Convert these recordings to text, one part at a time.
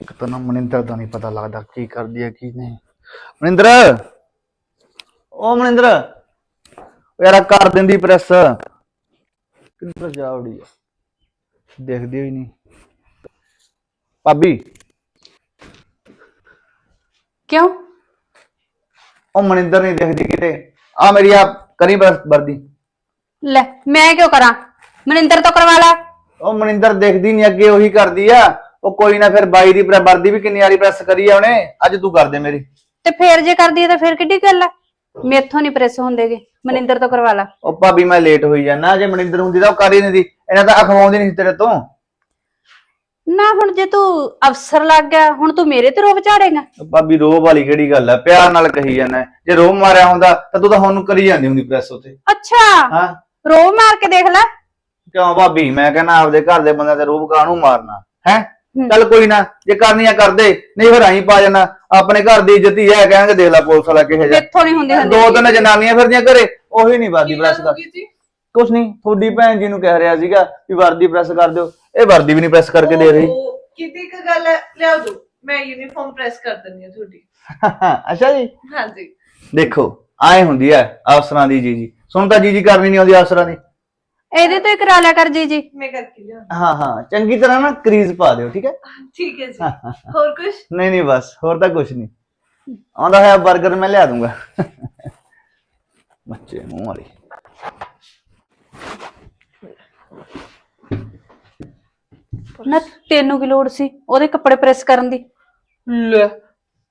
ਇੱਕ ਤਾਂ ਨਾ ਮਨਿੰਦਰ ਦਾ ਨਹੀਂ ਪਤਾ ਲੱਗਦਾ ਕੀ ਕਰਦੀ ਹੈ ਕੀ ਨਹੀਂ। ਮਨਿੰਦਰ! ਓ ਮਨਿੰਦਰ! ਓ ਯਾਰ ਆਹ ਕਰ ਦਿੰਦੀ ਪ੍ਰੈਸ। ਕਿੱਧਰ ਜਾ ਉੜੀ ਆ? ਦੇਖਦੀ ਹੋਈ ਨਹੀਂ। ਭਾਬੀ! ਕਿਉਂ? ਉਹ ਮਨਿੰਦਰ ਨਹੀਂ ਦੇਖਦੀ ਕਿਤੇ। ਆ ਮੇਰੀ ਆ ਕਰੀ ਬਸ ਵਰਦੀ। ਲੈ ਮੈਂ ਕਿਉਂ ਕਰਾਂ? ਮਨਿੰਦਰ ਤੋਂ ਕਰਵਾ ਲਾ। ਉਹ ਮਨਿੰਦਰ ਦੇਖਦੀ ਨਹੀਂ ਅੱਗੇ ਉਹੀ ਕਰਦੀ ਆ। ਉਹ ਕੋਈ ਨਾ ਫਿਰ ਬਾਈ ਦੀ ਪ੍ਰ- ਵਰਦੀ ਵੀ ਕਿੰਨੀ ਵਾਰੀ ਪ੍ਰੈਸ ਕਰੀ ਆ ਉਹਨੇ ਅੱਜ ਤੂੰ ਕਰ ਦੇ ਮੇਰੀ। ਤੇ ਫੇਰ ਜੇ ਕਰਦੀ ਹੈ ਤਾਂ ਫੇਰ ਕਿੱਡੀ ਗੱਲ ਆ? ਮੇਥੋਂ ਨਹੀਂ ਪ੍ਰੈਸ ਹੁੰਦੇਗੇ ਮਨਿੰਦਰ ਤੋਂ ਕਰਵਾ ਲਾ। ਉਹ ਭਾਬੀ ਮੈਂ ਲੇਟ ਹੋਈ ਜਾਣਾ ਜੇ ਮਨਿੰਦਰ ਹੁੰਦੀ ਤਾਂ ਉਹ ਕਰ ਹੀ ਨਹੀਂ ਦੀ ਇਹਨਾਂ ਤਾਂ ਅਖਵਾਉਂਦੀ ਨਹੀਂ ਸੀ ਤੇਰੇ ਤੋਂ। ਨਾ ਹੁਣ ਜੇ ਤੂੰ ਅਫਸਰ ਲੱਗ ਗਿਆ ਹੁਣ ਤੂੰ ਮੇਰੇ ਤੇ ਰੋਬ ਝਾੜੇਗਾ ਉਹ ਭਾਬੀ ਰੋਹ ਵਾਲੀ ਕਿਹੜੀ ਗੱਲ ਆ? ਪਿਆਰ ਨਾਲ ਕਹੀ ਜਾਂਦਾ ਜੇ ਰੋਹ ਮਾਰਿਆ ਹੁੰਦਾ ਤਾਂ ਤੂੰ ਤਾਂ ਹੁਣ ਨੂੰ ਕਰੀ ਜਾਂਦੀ ਹੁੰਦੀ ਪ੍ਰੈਸ ਉੱਤੇ। ਅੱਛਾ। ਹਾਂ। ਰੋਬ ਮਾਰ ਕੇ ਦੇਖ ਲੈ। ਕਿਉਂ ਭਾਬੀ? ਮੈਂ ਕਹਿੰਦਾ ਆਪਦੇ ਘਰ ਦੇ ਬੰਦਿਆਂ ਤੇ ਰੋਹ ਕਾਹਨੂੰ ਮਾਰਨਾ ਹੈ ਹੂੰ। ਚੱਲ ਕੋਈ ਨਾ ਜੇ ਕਰਨੀ ਆ ਕਰਦੇ ਨਹੀਂ ਫਿਰ ਆਹੀਂ ਪਾ ਜਾਣਾ। ਆਪਣੇ ਘਰ ਦੀ ਇੱਜ਼ਤ ਹੀ ਹੈ ਕਹਿਣਗੇ ਦੇਖ ਲੈ ਪੁਲਿਸ ਵਾਲਾ ਕਿਹੋ ਜਿਹਾ। ਮੇਥੋਂ ਨਹੀਂ ਹੁੰਦੀ ਦੋ ਤਿੰਨ ਜਨਾਨੀਆਂ ਫਿਰਦੀਆਂ ਘਰੇ ਉਹੀ ਨਹੀਂ ਵਰਦੀ ਪ੍ਰੈਸ ਕਰ ਕੁਛ ਨਹੀਂ ਤੁਹਾਡੀ ਭੈਣ ਜੀ ਨੂੰ ਕਹਿ ਰਿਹਾ ਸੀਗਾ ਵੀ ਵਰਦੀ ਪ੍ਰੈਸ ਕਰ ਦਿਓ। ਇਹ ਵਰਦੀ ਵੀ ਨਹੀਂ ਪ੍ਰੈਸ ਕਰਕੇ ਦੇ ਰਹੀ। ਕਿਤੇ ਕ ਗੱਲ ਹੈ ਲਿਆਓ ਦੋ ਮੈਂ ਯੂਨੀਫਾਰਮ ਪ੍ਰੈਸ ਕਰ ਦਿੰਦੀ ਹਾਂ ਤੁਹਾਡੀ। ਅੱਛਾ ਜੀ। ਹਾਂਜੀ। ਦੇਖੋ ਆਏ ਹੁੰਦੀ ਹੈ ਅਫਸਰਾਂ ਦੀ ਜੀ ਜੀ। ਸੁਣ ਤਾਂ ਜੀ ਜੀ ਕਰਨੀ ਨਹੀਂ ਆਉਂਦੀ ਅਫਸਰਾਂ ਦੀ। ਇਹਦੇ ਤੋਂ ਹੀ ਕਰਾ ਲਿਆ ਕਰ ਜੀ ਜੀ ਮੈਂ ਕਰਕੇ ਲਿਆ ਹਾਂ। ਹਾਂ ਚੰਗੀ ਤਰ੍ਹਾਂ ਨਾ ਕਰੀਜ਼ ਪਾ ਦਿਓ ਠੀਕ ਹੈ? ਠੀਕ ਹੈ ਜੀ। ਹੋਰ ਕੁਝ ਨਹੀਂ ਨਹੀਂ ਬਸ ਹੋਰ ਤਾਂ ਕੁਝ ਨਹੀਂ। ਆਉਂਦਾ ਹੈ 버ਗਰ ਮੈਂ ਲਿਆ ਦੂੰਗਾ। ਬੱਚੇ ਮੂੰਹ ਵਾਲੀ। ਨਾ ਤੈਨੂੰ ਕੀ ਲੋੜ ਸੀ? ਉਹਦੇ ਕੱਪੜੇ ਪ੍ਰੈਸ ਕਰਨ ਦੀ। ਲੈ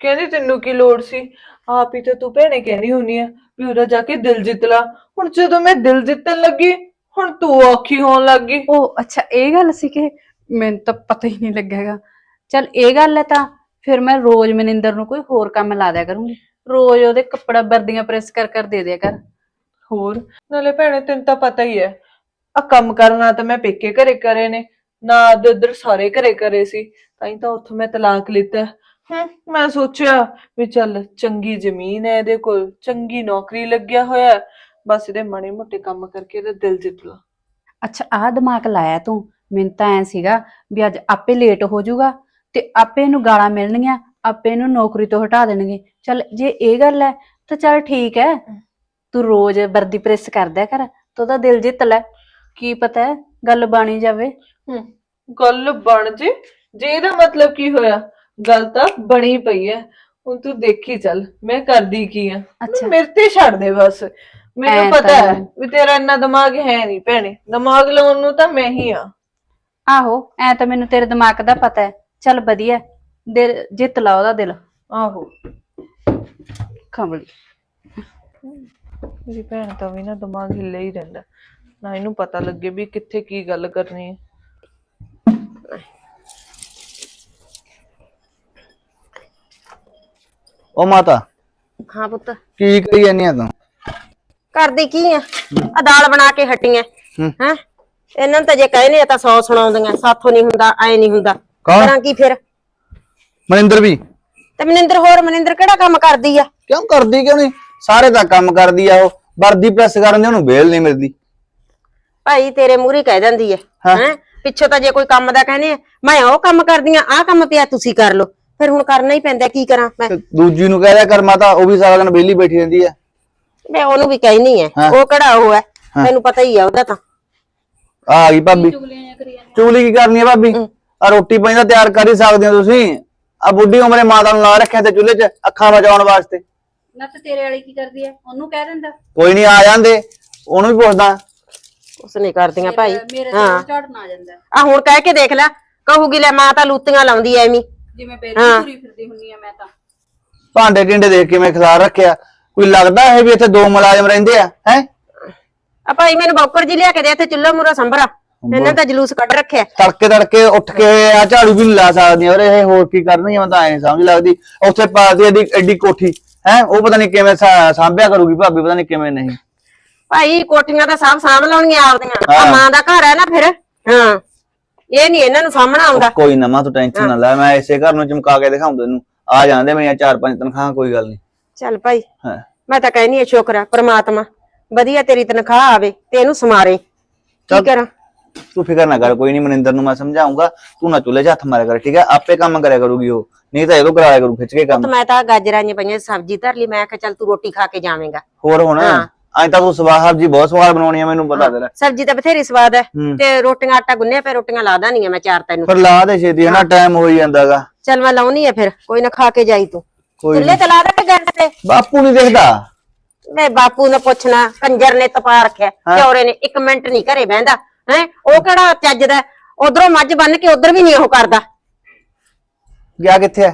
ਕਹਿੰਦੀ ਤੈਨੂੰ ਕੀ ਲੋੜ ਸੀ? ਆਪ ਹੀ ਤਾਂ ਤੂੰ ਭੈਣੇ ਕਹਿੰਦੀ ਹੁੰਨੀ ਆ ਵੀ ਉਹਦਾ ਜਾ ਕੇ ਦਿਲ ਜਿੱਤ ਲਾ। ਹੁਣ ਜਦੋਂ ਮੈਂ ਦਿਲ ਜਿੱਤਣ ਲੱਗੀ ਹੁਣ ਤੂੰ ਔਖੀ ਹੋਣ ਲੱਗ ਗਈ। ਉਹ ਅੱਛਾ ਇਹ ਗੱਲ ਸੀ ਕਿ ਮੈਨੂੰ ਤਾਂ ਪਤਾ ਹੀ ਨਹੀਂ ਲੱਗੇਗਾ ਚਲ ਇਹ ਗੱਲ ਹੈ ਤਾਂ ਫਿਰ ਮੈਂ ਰੋਜ਼ ਮਨਿੰਦਰ ਨੂੰ ਕੋਈ ਹੋਰ ਕੰਮ ਲਾ ਦਿਆ ਕਰੂੰਗੀ। ਰੋਜ਼ ਉਹਦੇ ਕੱਪੜਾ ਵਰਦੀਆਂ ਪ੍ਰੈਸ ਕਰ ਕਰ ਦੇ ਦਿਆ ਕਰ। ਹੋਰ? ਨਾਲੇ ਭੈਣੇ ਤੈਨੂੰ ਤਾਂ ਪਤਾ ਹੀ ਹੈ ਆ ਕੰਮ ਕਰਨਾ ਤਾਂ ਮੈਂ ਪੇਕੇ ਘਰੇ ਕਰੇ ਨੇ ਨਾ ਉਧਰ ਸਾਰੇ ਘਰੇ ਕਰੇ ਸੀ ਤਾਂ ਹੀ ਤਾਂ ਉੱਥੋਂ ਮੈਂ ਤਲਾਕ ਲਿੱਤਾ। ਹੂੰ ਮੈਂ ਸੋਚਿਆ ਵੀ ਚੱਲ ਚੰਗੀ ਜ਼ਮੀਨ ਹੈ ਇਹਦੇ ਕੋਲ ਚੰਗੀ ਨੌਕਰੀ ਲੱਗਿਆ ਹੋਇਆ ਬਸ ਇਹਦੇ ਮਾੜੇ ਮੋਟੇ ਕੰਮ ਕਰਕੇ ਇਹਦਾ ਦਿਲ ਜਿੱਤ ਲਾ। ਅੱਛਾ ਆਹ ਦਿਮਾਗ ਲਾਇਆ ਤੂੰ। ਮੈਨੂੰ ਤਾਂ ਐ ਸੀਗਾ ਵੀ ਅੱਜ ਆਪੇ ਲੇਟ ਹੋ ਜਾਊਗਾ ਤੇ ਆਪੇ ਇਹਨੂੰ ਗਾਲਾਂ ਮਿਲਣਗੀਆਂ ਆਪੇ ਇਹਨੂੰ ਨੌਕਰੀ ਤੋਂ ਹਟਾ ਦੇਣਗੇ। ਚਲ ਜੇ ਇਹ ਗੱਲ ਹੈ ਤਾਂ ਚਲ ਠੀਕ ਹੈ। ਤੂੰ ਰੋਜ਼ ਵਰਦੀ ਪ੍ਰੈਸ ਕਰਦਿਆ ਕਰ ਤੂੰ ਉਹਦਾ ਦਿਲ ਜਿੱਤ ਲੈ। ਕੀ ਪਤਾ ਹੈ ਗੱਲ ਬਾਣੀ ਜਾਵੇ। ਹੂੰ ਗੱਲ ਬਣ ਜੇ। ਜੇ ਇਹਦਾ ਮਤਲਬ ਕੀ ਹੋਇਆ? ਗੱਲ ਤਾਂ ਬਣੀ ਪਈ ਹੈ ਹੁਣ ਤੂੰ ਦੇਖੀ ਚੱਲ ਮੈਂ ਕਰਦੀ ਕੀ ਆ? ਅੱਛਾ। ਮੇਰੇ ਤੇ ਛੱਡ ਦੇ ਬਸ। ਐਂ ਮੈਨੂੰ ਤਾਂ ਪਤਾ ਹੈ। ਵੀ ਤੇਰਾ ਇੰਨਾ ਦਿਮਾਗ ਹੈ ਨਹੀਂ ਭੈਣੇ। ਦਿਮਾਗ ਲਾਉਣ ਨੂੰ ਤਾਂ ਮੈਂ ਹੀ ਆ ਆਹੋ ਐ ਤਾਂ ਮੈਨੂੰ ਤੇਰੇ ਦਿਮਾਗ ਦਾ ਪਤਾ ਹੈ। ਚਲ ਵਧੀਆ ਹੈ। ਦਿਲ ਜਿੱਤ ਲਾ ਉਹਦਾ ਦਿਲ। ਆਹੋ। ਖੰਬਲੀ। ਮੇਰੀ ਭੈਣ ਤਾਂ ਵੀ ਨਾ ਦਿਮਾਗ ਹਿੱਲੇ ਹੀ ਰਹਿੰਦਾ। ਨਾ ਇਹਨੂੰ ਪਤਾ ਲੱਗੇ ਵੀ ਕਿੱਥੇ ਕੀ ਗੱਲ ਕਰਨੀ ਹੈ। ਉਹ ਮਾਤਾ। ਹਾਂ ਪੁੱਤ। ਕੀ ਕਰੀ ਜਾਂਦੀ ਆ ਤੂੰ? ਕਰਦੀ ਕੀ ਆ? ਆ ਦਾਲ ਬਣਾ ਕੇ ਹਟੀਆਂ ਹੂੰ। ਹੈ? ਇਹਨਾਂ ਨੂੰ ਤਾਂ ਜੇ ਕਹੇ ਨੇ ਤਾਂ ਸੌ ਸੁਣਾਉਂਦੀਆਂ ਸਾਥੋਂ ਨਹੀਂ ਹੁੰਦਾ ਐ ਨਹੀਂ ਹੁੰਦਾ। ਕੌਣ? ਕਰਾਂ ਕੀ ਫਿਰ? ਮਨਿੰਦਰ ਵੀ। ਤੇ ਮਨਿੰਦਰ ਹੋਰ ਮਨਿੰਦਰ ਕਿਹੜਾ ਕੰਮ ਕਰਦੀ ਆ? ਕਿਉਂ ਕਰਦੀ ਕਿਉਂ ਨਹੀਂ? ਸਾਰੇ ਤਾਂ ਕੰਮ ਕਰਦੀ ਆ ਉਹ। ਵਰਦੀ ਪ੍ਰੈਸ ਕਰਨ ਦੀ ਉਹਨੂੰ ਵੇਲ ਨਹੀਂ ਮਿਲਦੀ। ਭਾਈ ਤੇਰੇ ਮੂਹਰੇ ਕਹਿ ਦਿੰਦੀ ਐ। ਹਾਂ। ਹੈ? ਪਿੱਛੋਂ ਤਾਂ ਜੇ ਕੋਈ ਕੰਮ ਦਾ ਕਹਿੰਦੇ ਆ, ਮੈਂ ਉਹ ਕੰਮ ਕਰਦੀ ਆ ਆਹ ਕੰਮ ਪਿਆ ਤੁਸੀਂ ਕਰ ਲਓ। ਫਿਰ ਹੁਣ ਕਰਨਾ ਹੀ ਪੈਂਦਾ ਕੀ ਕਰਾਂ ਮੈਂ? ਤੇ ਦੂਜੀ ਨੂੰ ਕਹਿ ਦਿਆ ਕਰ ਮਾਤਾ ਉਹ ਵੀ ਸਾਰਾ ਦਿਨ ਵਿਹਲੀ ਬੈਠੀ ਰਹਿੰਦੀ ਆ। ਮੈਂ ਉਹਨੂੰ ਵੀ ਕਹਿਨੀ ਐ ਹਾਂ। ਉਹ ਕਿਹੜਾ ਉਹ ਐ ਤੈਨੂੰ ਪਤਾ ਹੀ ਆ ਉਹਦਾ ਤਾਂ। ਆ ਗਈ ਭਾਬੀ। ਚੁਗਲੀ ਕੀ ਕਰਨੀ ਆ ਭਾਬੀ? ਆ ਰੋਟੀ ਪਾਣੀ ਦਾ ਤਿਆਰ ਕਰ ਹੀ ਸਕਦੇ ਹੋ ਤੁਸੀਂ। ਆ ਬੁੱਢੀ ਉਮਰੇ ਮਾਤਾ ਨੂੰ ਲਾ ਰੱਖਿਆ ਤੇ ਚੁੱਲ੍ਹੇ 'ਚ ਅੱਖਾਂ ਬਚਾਉਣ ਵਾਸਤੇ। ਨਾ ਤੇ ਤੇਰੇ ਵਾਲੀ ਕੀ ਕਰਦੀ ਹੈ ਉਹਨੂੰ ਕਹਿ ਦਿੰਦਾ। ਕੋਈ ਨਹੀਂ ਆ ਜਾਂਦੇ। ਉਹਨੂੰ ਵੀ ਪੁੱਛਦਾ। ਉਸ ਨਹੀਂ ਕਰਦੀਆਂ ਭਾਈ। ਮੇਰੇ ਹਾਂ। ਤੇ ਝੜਨ ਆ ਜਾਂਦਾ। ਆ ਹੁਣ ਕਹਿ ਕੇ ਦੇਖ ਲੈ। ਕਹੂਗੀ ਲੈ ਮਾਂ ਤਾਂ ਲੂਤੀਆਂ ਲਾਉਂਦੀ ਐ ਐਵੇਂ। ਜਿਵੇਂ ਬੇਲੀ ਤੁਰੀ ਫਿਰਦੀ ਹੁੰਨੀ ਆ ਮੈਂ ਤਾਂ। ਭਾਂਡੇ ਟਿੰਡੇ ਦੇਖ ਕੇ ਮੈਂ ਖਿਲਾਰ ਰੱਖਿਆ। ਕੋਈ ਲੱਗਦਾ ਹੈ ਵੀ ਇੱਥੇ ਦੋ ਮੁਲਾਜ਼ਮ ਰਹਿੰਦੇ ਆ ਹੈ? ਆ ਭਾਈ ਮੈਨੂੰ ਬੌਕਰ ਜੀ ਲਿਆ ਕੇ ਦੇ ਇੱਥੇ ਚੁੱਲ੍ਹਾ ਮੂਰਾ ਸੰਭਰਾ। ਇਹਨਾਂ ਤਾਂ ਜਲੂਸ ਕੱਢ ਰੱਖਿਆ। ਤੜਕੇ ਤੜਕੇ ਉੱਠ ਕੇ ਆ ਝਾੜੂ ਵੀ ਨੀ ਲਾ ਸਕਦੀਆਂ ਔਰ ਇਹ ਹੋਰ ਕੀ ਕਰਨਗੀਆਂ ਮੈਂ ਤਾਂ ਐ ਸਮਝ ਲੱਗਦੀ। ਉੱਥੇ ਪਾਤੀ ਐਡੀ ਐਡੀ ਕੋਠੀ ਹੈ? ਉਹ ਪਤਾ ਨਹੀਂ ਕਿਵੇਂ ਸਾ- ਸਾਂਭਿਆ ਕਰੂਗੀ ਭਾਬੀ ਪਤਾ ਨਹੀਂ ਕਿਵੇਂ ਨਹੀਂ। ਭਾਈ ਕੋਠੀਆਂ ਤਾਂ ਸਭ ਸਾਂਭ ਲਾਉਣੀਆਂ ਆਪਦੀਆਂ। ਆ ਹਾਂ। ਮਾਂ ਦਾ ਘਰ ਹੈ ਨਾ ਫਿਰ? ਹਾਂ। ਇਹ ਨਹੀਂ ਇਹਨਾਂ ਨੂੰ ਸਾਹਮਣਾ ਆਉਂਦਾ। ਕੋਈ ਨਾ ਮਾਂ ਤੂੰ ਟੈਨਸ਼ਨ ਨਾ ਲੈ ਮੈਂ ਇਸੇ ਘਰ ਨੂੰ ਚਮਕਾ ਕੇ ਦਿਖਾਉਂ ਤੈਨੂੰ। ਆ ਜਾਂਦੇ ਮੇਰੀਆਂ ਚਾਰ ਪੰਜ ਤਨਖਾਹਾਂ ਕੋਈ ਗੱਲ ਨਹੀਂ ਚੱਲ ਭਾਈ। ਹਾਂ। ਮੈਂ ਤਾਂ ਕਹਿਨੀ ਆ ਸ਼ੁਕਰ ਪ੍ਰਮਾਤਮਾ ਵਧੀਆ ਤੇਰੀ ਤਨਖਾਹ ਆਵੇ ਤੇ ਇਹਨੂੰ ਸਮਾਰੇ ਕੀ ਚੱਲ। ਕਰਾਂ? ਤੂੰ ਫਿਕਰ ਨਾ ਕਰ ਕੋਈ ਨਹੀਂ ਮਨਿੰਦਰ ਨੂੰ ਮੈਂ ਸਮਝਾਉਂਗਾ। ਤੂੰ ਨਾ ਚੁੱਲ੍ਹੇ 'ਚ ਹੱਥ ਮਾਰਿਆ ਕਰ ਠੀਕ ਹੈ? ਆਪੇ ਕੰਮ ਕਰਿਆ ਕਰੂਗੀ ਉਹ। ਨਹੀਂ ਤਾਂ ਇਹਦੋਂ ਕਰਾਇਆ ਕਰੂ ਖਿੱਚ ਕੇ ਕੰਮ। ਮੈਂ ਤਾਂ ਗਾਜਰਾਂ ਜਿਹੀਆਂ ਪਈਆਂ ਸਬਜ਼ੀ ਧਰ ਲਈ ਮੈਂ ਕਿਹਾ ਚੱਲ ਤੂੰ ਰੋਟੀ ਖਾ ਕੇ ਜਾਵੇਂਗਾ। ਹੋਰ ਹੁਣ? ਹਾਂ। ਅੱਜ ਤਾਂ ਤੂੰ ਸਵਾਹ ਜੀ ਬਹੁਤ ਸਵਾਦ ਬਣਾਉਣੀ ਆ ਮੈਨੂੰ ਪਤਾ ਤੇਰਾ। ਸਬਜ਼ੀ ਤਾਂ ਬਥੇਰੀ ਸਵਾਦ ਹੈ ਹੂੰ। ਤੇ ਰੋਟੀਆਂ ਆਟਾ ਗੁੰਨਿਆ ਪਿਆ ਰੋਟੀਆਂ ਲਾ ਦਾਂ ਨਹੀਂ ਮੈਂ ਚਾਰ ਤੈਨੂੰ। ਪਰ ਲਾ ਦੇ ਛੇਤੀ ਹਨਾ ਟਾਈਮ ਹੋਈ ਜਾਂਦਾਗਾ। ਚੱਲ ਮੈਂ ਲਾਉਣੀ ਆ ਫਿਰ ਕੋਈ ਨਾ ਖਾ ਕੇ ਜਾਈ ਤੂੰ। ਕੋਈ ਚੁੱਲ੍ਹੇ ਤੇ ਲਾ ਦੇ ਤੇ ਬਾਪੂ ਨਹੀਂ ਦੇਖਦਾ। ਮੈਂ ਬਾਪੂ ਨੂੰ ਪੁੱਛਣਾ ਕੰਜਰ ਨੇ ਤਪਾ ਰੱਖਿਆ ਚੌਰੇ ਨੇ ਇੱਕ ਮਿੰਟ ਨਹੀਂ ਘਰੇ ਬਹਿੰਦਾ ਹੈ? ਉਹ ਕਿਹੜਾ ਚੱਜਦਾ ਉਧਰੋਂ ਮੱਝ ਬੰਨ ਕੇ ਉਧਰ ਵੀ ਨਹੀਂ ਉਹ ਕਰਦਾ। ਗਿਆ ਕਿੱਥੇ ਹੈ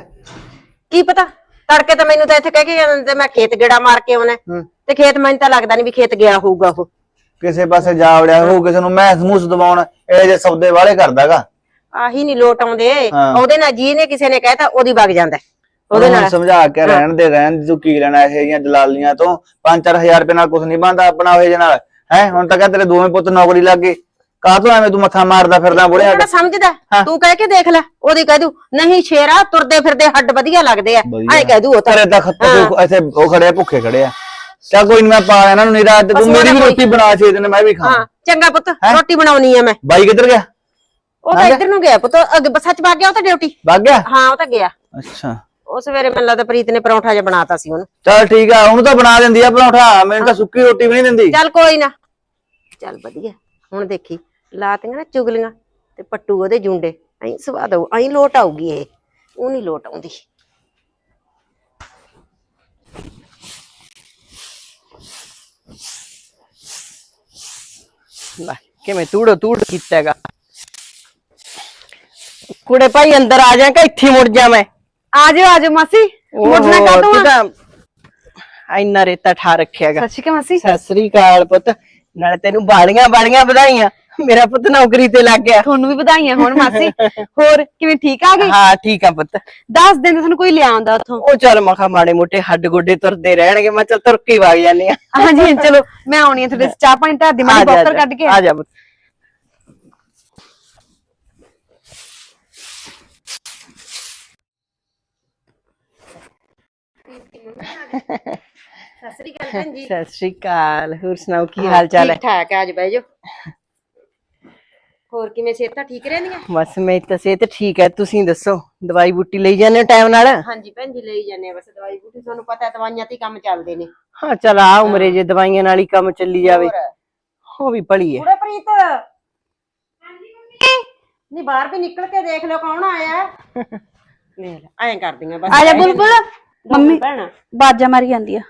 ਕੀ ਪਤਾ? ਤੜਕੇ ਤਾਂ ਮੈਨੂੰ ਤਾਂ ਇੱਥੇ ਕਹਿ ਕੇ ਗਿਆ ਤੇ ਮੈਂ ਖੇਤ ਗੇੜਾ ਮਾਰ ਕੇ ਆਉਣਾ। ਹੂੰ। ਤੇ ਖੇਤ ਮੈਨੂੰ ਤਾਂ ਲੱਗਦਾ ਨਹੀਂ ਵੀ ਖੇਤ ਗਿਆ ਹੋਊਗਾ ਉਹ। ਕਿਸੇ ਪਾਸੇ ਜਾ ਵੜਿਆ ਹੋ ਕਿਸੇ ਨੂੰ ਮੈਂ ਸਮੂਸ ਦਵਾਉਣ ਇਹ ਜੇ ਸੌਦੇ ਵਾਲੇ ਕਰਦਾਗਾ। ਆਹੀ ਨਹੀਂ ਲੋਟ ਆਉਂਦੇ। ਹਾਂ। ਉਹਦੇ ਨਾਲ ਜੀ ਨੇ ਕਿਸੇ ਨੇ ਕਹਿਤਾ ਉਹਦੀ ਵਗ ਜਾਂਦਾ। ਉਹਦੇ ਨਾਲ। ਸਮਝਾ ਕੇ ਰਹਿਣ ਦੇ ਰਹਿਣ ਦੇ, ਤੂੰ ਕੀ ਲੈਣਾ ਇਹ ਜੀਆਂ ਦਲਾਲੀਆਂ ਤੋਂ? 5-4000 ਰੁਪਏ ਨਾਲ ਕੁਝ ਨਹੀਂ ਬੰਦਾ ਆਪਣਾ ਉਹ ਜਿਹੇ ਨਾਲ। ਹੈ ਹੁਣ ਤਾਂ ਕਹ ਤੇਰੇ ਦੋਵੇਂ ਪੁੱਤ ਨੌਕਰੀ ਲੱਗ ਗਏ। ਕਾਹ ਤੋਂ ਐਵੇਂ ਤੂੰ ਮੱਥਾ ਮਾਰਦਾ ਫਿਰਦਾ ਬੁੜਿਆ ਕਿਹੜਾ ਸਮਝਦਾ। ਤੂੰ ਕਹਿ ਕੇ ਦੇਖ ਲੈ ਉਹਦੀ ਕਹਿ ਦੂ ਨਹੀਂ ਸ਼ੇਰਾ ਤੁਰਦੇ ਫਿਰਦੇ ਹੱਡ ਵਧੀਆ ਲੱਗਦੇ ਆ। ਐਂ ਕਹਿ ਦੂ ਉਹ ਤਾਂ। ਤੇਰੇ ਤਾਂ ਖੱਤੇ ਇੱਥੇ ਉਹ ਖੜੇ ਭੁੱਖੇ ਖੜੇ ਆ। ਚੱਲ ਕੋਈ ਨਹੀਂ ਮੈਂ ਪਾ ਇਹਨਾਂ ਨੂੰ ਨਹੀਂ ਰਾਤ ਤੇ ਮੇਰੀ ਵੀ ਰੋਟੀ ਬਣਾ ਛੇ ਦਿਨ ਮੈਂ ਵੀ ਖਾਂ ਹਾਂ ਚੰਗਾ ਪੁੱਤ ਰੋਟੀ ਬਣਾਉਣੀ ਆ ਮੈਂ। ਬਾਈ ਕਿੱਧਰ ਗਿਆ? ਉਹ ਤਾਂ ਇੱਧਰ ਨੂੰ ਗਿਆ ਪੁੱਤ ਅੱਗੇ ਬੱਸਾਂ ਚ ਪਾ ਗਿਆ ਉਹ ਤਾਂ ਡਿਊਟੀ? ਵਗ ਗਿਆ? ਹਾਂ ਉਹ ਤਾਂ ਗਿਆ। ਅੱਛਾ। ਉਹ ਸਵੇਰੇ ਮੈਨੂੰ ਲੱਗਦਾ ਪ੍ਰੀਤ ਨੇ ਪਰੌਂਠਾ ਜਿਹਾ ਬਣਾਤਾ ਸੀ ਉਹਨੂੰ। ਚੱਲ ਠੀਕ ਆ ਉਹਨੂੰ ਤਾਂ ਬਣਾ ਦਿੰਦੀ ਆ ਪਰੌਂਠਾ ਮੈਨੂੰ ਤਾਂ ਸੁੱਕੀ ਰੋਟੀ ਵੀ ਨਹੀਂ ਦਿੰਦੀ। ਚੱਲ ਕੋਈ ਨਾ। ਚੱਲ ਵਧੀਆ ਹੁਣ ਦੇਖੀ ਲਾਤੀਆਂ ਨਾ ਚੁਗਲੀਆਂ ਤੇ ਪੱਟੂ ਉਹਦੇ ਜੁੰਡੇ ਐਂ ਸਵਾਦ ਆਊ ਐਂ ਲੋਟ ਆਊਗੀ ਇਹ ਉਹ ਨਹੀਂ ਲੋਟ ਆਉਂਦੀ। ਲੈ ਕਿਵੇਂ ਤੂੜੋ ਤੂੜ ਕੀਤਾ ਹੈਗਾ? ਕੁੜੇ ਭਾਈ ਅੰਦਰ ਆ ਜਾ ਕਿ ਇੱਥੇ ਮੁੜ ਜਾ ਮੈਂ। ਆ ਜਾਓ ਆ ਜਾਓ ਮਾਸੀ ਮੁੜਨਾ ਕਾਹਤੋਂ ਆ? ਇੰਨਾ ਰੇਤਾ ਠਾ ਰੱਖਿਆਗਾ ਸਤਿ ਸ਼੍ਰੀ ਅਕਾਲ ਮਾਸੀ। ਸਤਿ ਸ੍ਰੀ ਅਕਾਲ ਪੁੱਤ। ਨਾਲੇ ਤੈਨੂੰ ਬਾਲੀਆਂ ਬਾਲੀਆਂ ਵਧਾਈਆਂ। ਮੇਰਾ ਪੁੱਤ ਨੌਕਰੀ ਤੇ ਲੱਗ ਗਿਆ। ਤੁਹਾਨੂੰ ਵੀ ਵਧਾਈਆਂ ਹੋਣ ਮਾਸੀ। ਹੋਰ ਕਿਵੇਂ ਠੀਕ ਆ ਗਏ? ਹਾਂ ਠੀਕ ਆ ਪੁੱਤ। 10 ਦਿਨ ਤੁਹਾਨੂੰ ਕੋਈ ਲਿਆਉਂਦਾ ਉੱਥੋਂ? ਉਹ ਚੱਲ ਮਖਾ ਮਾੜੇ ਮੋਟੇ ਹੱਡ ਗੋਡੇ ਤੁਰਦੇ ਰਹਿਣਗੇ। ਮੈਂ ਚੱਲ ਤੁਰ ਕੇ ਹੀ ਵਗ ਜਾਂਦੇ ਆ ਹਾਂਜੀ ਚਲੋ ਮੈਂ ਆਉਣੀ ਆ ਤੁਹਾਡੇ ਚਾਹ ਪਾਣੀ ਧਰ ਦੀ ਮੈਂ ਬੋਤਲ ਕੱਢ ਕੇ। ਆ ਜਾ ਪੁੱਤ। ਸਤਿ ਸ੍ਰੀ ਅਕਾਲ ਭੈਣ ਜੀ। ਸਤਿ ਸ੍ਰੀ ਅਕਾਲ। ਹੋਰ ਸੁਣਾਓ ਕੀ ਹਾਲ ਚਾਲ ਹੈ? ਠੀਕ ਠਾਕ ਹੈ ਅੱਜ ਬਹਿ ਜਾਓ। ਹੋਰ ਕਿਵੇਂ ਸਿਹਤਾਂ ਠੀਕ ਰਹਿੰਦੀਆਂ ਬਸ ਮੈਂ ਤਾਂ ਸਿਹਤ ਠੀਕ ਹੈ। ਤੁਸੀਂ ਦੱਸੋ ਦਵਾਈ ਬੂਟੀ ਲਈ ਜਾਂਦੇ ਹੋ ਟਾਈਮ ਨਾਲ? ਹਾਂਜੀ ਭੈਣ ਜੀ ਲਈ ਜਾਂਦੇ ਆ। ਬਸ ਦਵਾਈ ਬੂਟੀ ਤੁਹਾਨੂੰ ਪਤਾ ਹੈ ਦਵਾਈਆਂ ਤੇ ਹੀ ਕੰਮ ਚੱਲਦੇ ਨੇ। ਹਾਂ ਚਲ ਆ ਉਮਰੇ ਜੇ ਦਵਾਈਆਂ ਨਾਲ ਹੀ ਕੰਮ ਚੱਲੀ ਜਾਵੇ। ਉਹ ਵੀ ਭਲੀ ਹੈ। ਪੂਰਾ ਪ੍ਰੀਤ। ਨਹੀਂ ਬਾਹਰ ਵੀ ਨਿਕਲ ਕੇ ਦੇਖ ਲਓ ਕੌਣ ਆਇਆ। ਐਂ ਕਰਦੀਆਂ ਬਸ। ਆ ਜਾ ਬੁਲਬੁਲ। ਮੰਮੀ ਭੈਣਾ। ਬਾਜਾ ਮਾਰੀ ਜਾਂਦੀ ਆ।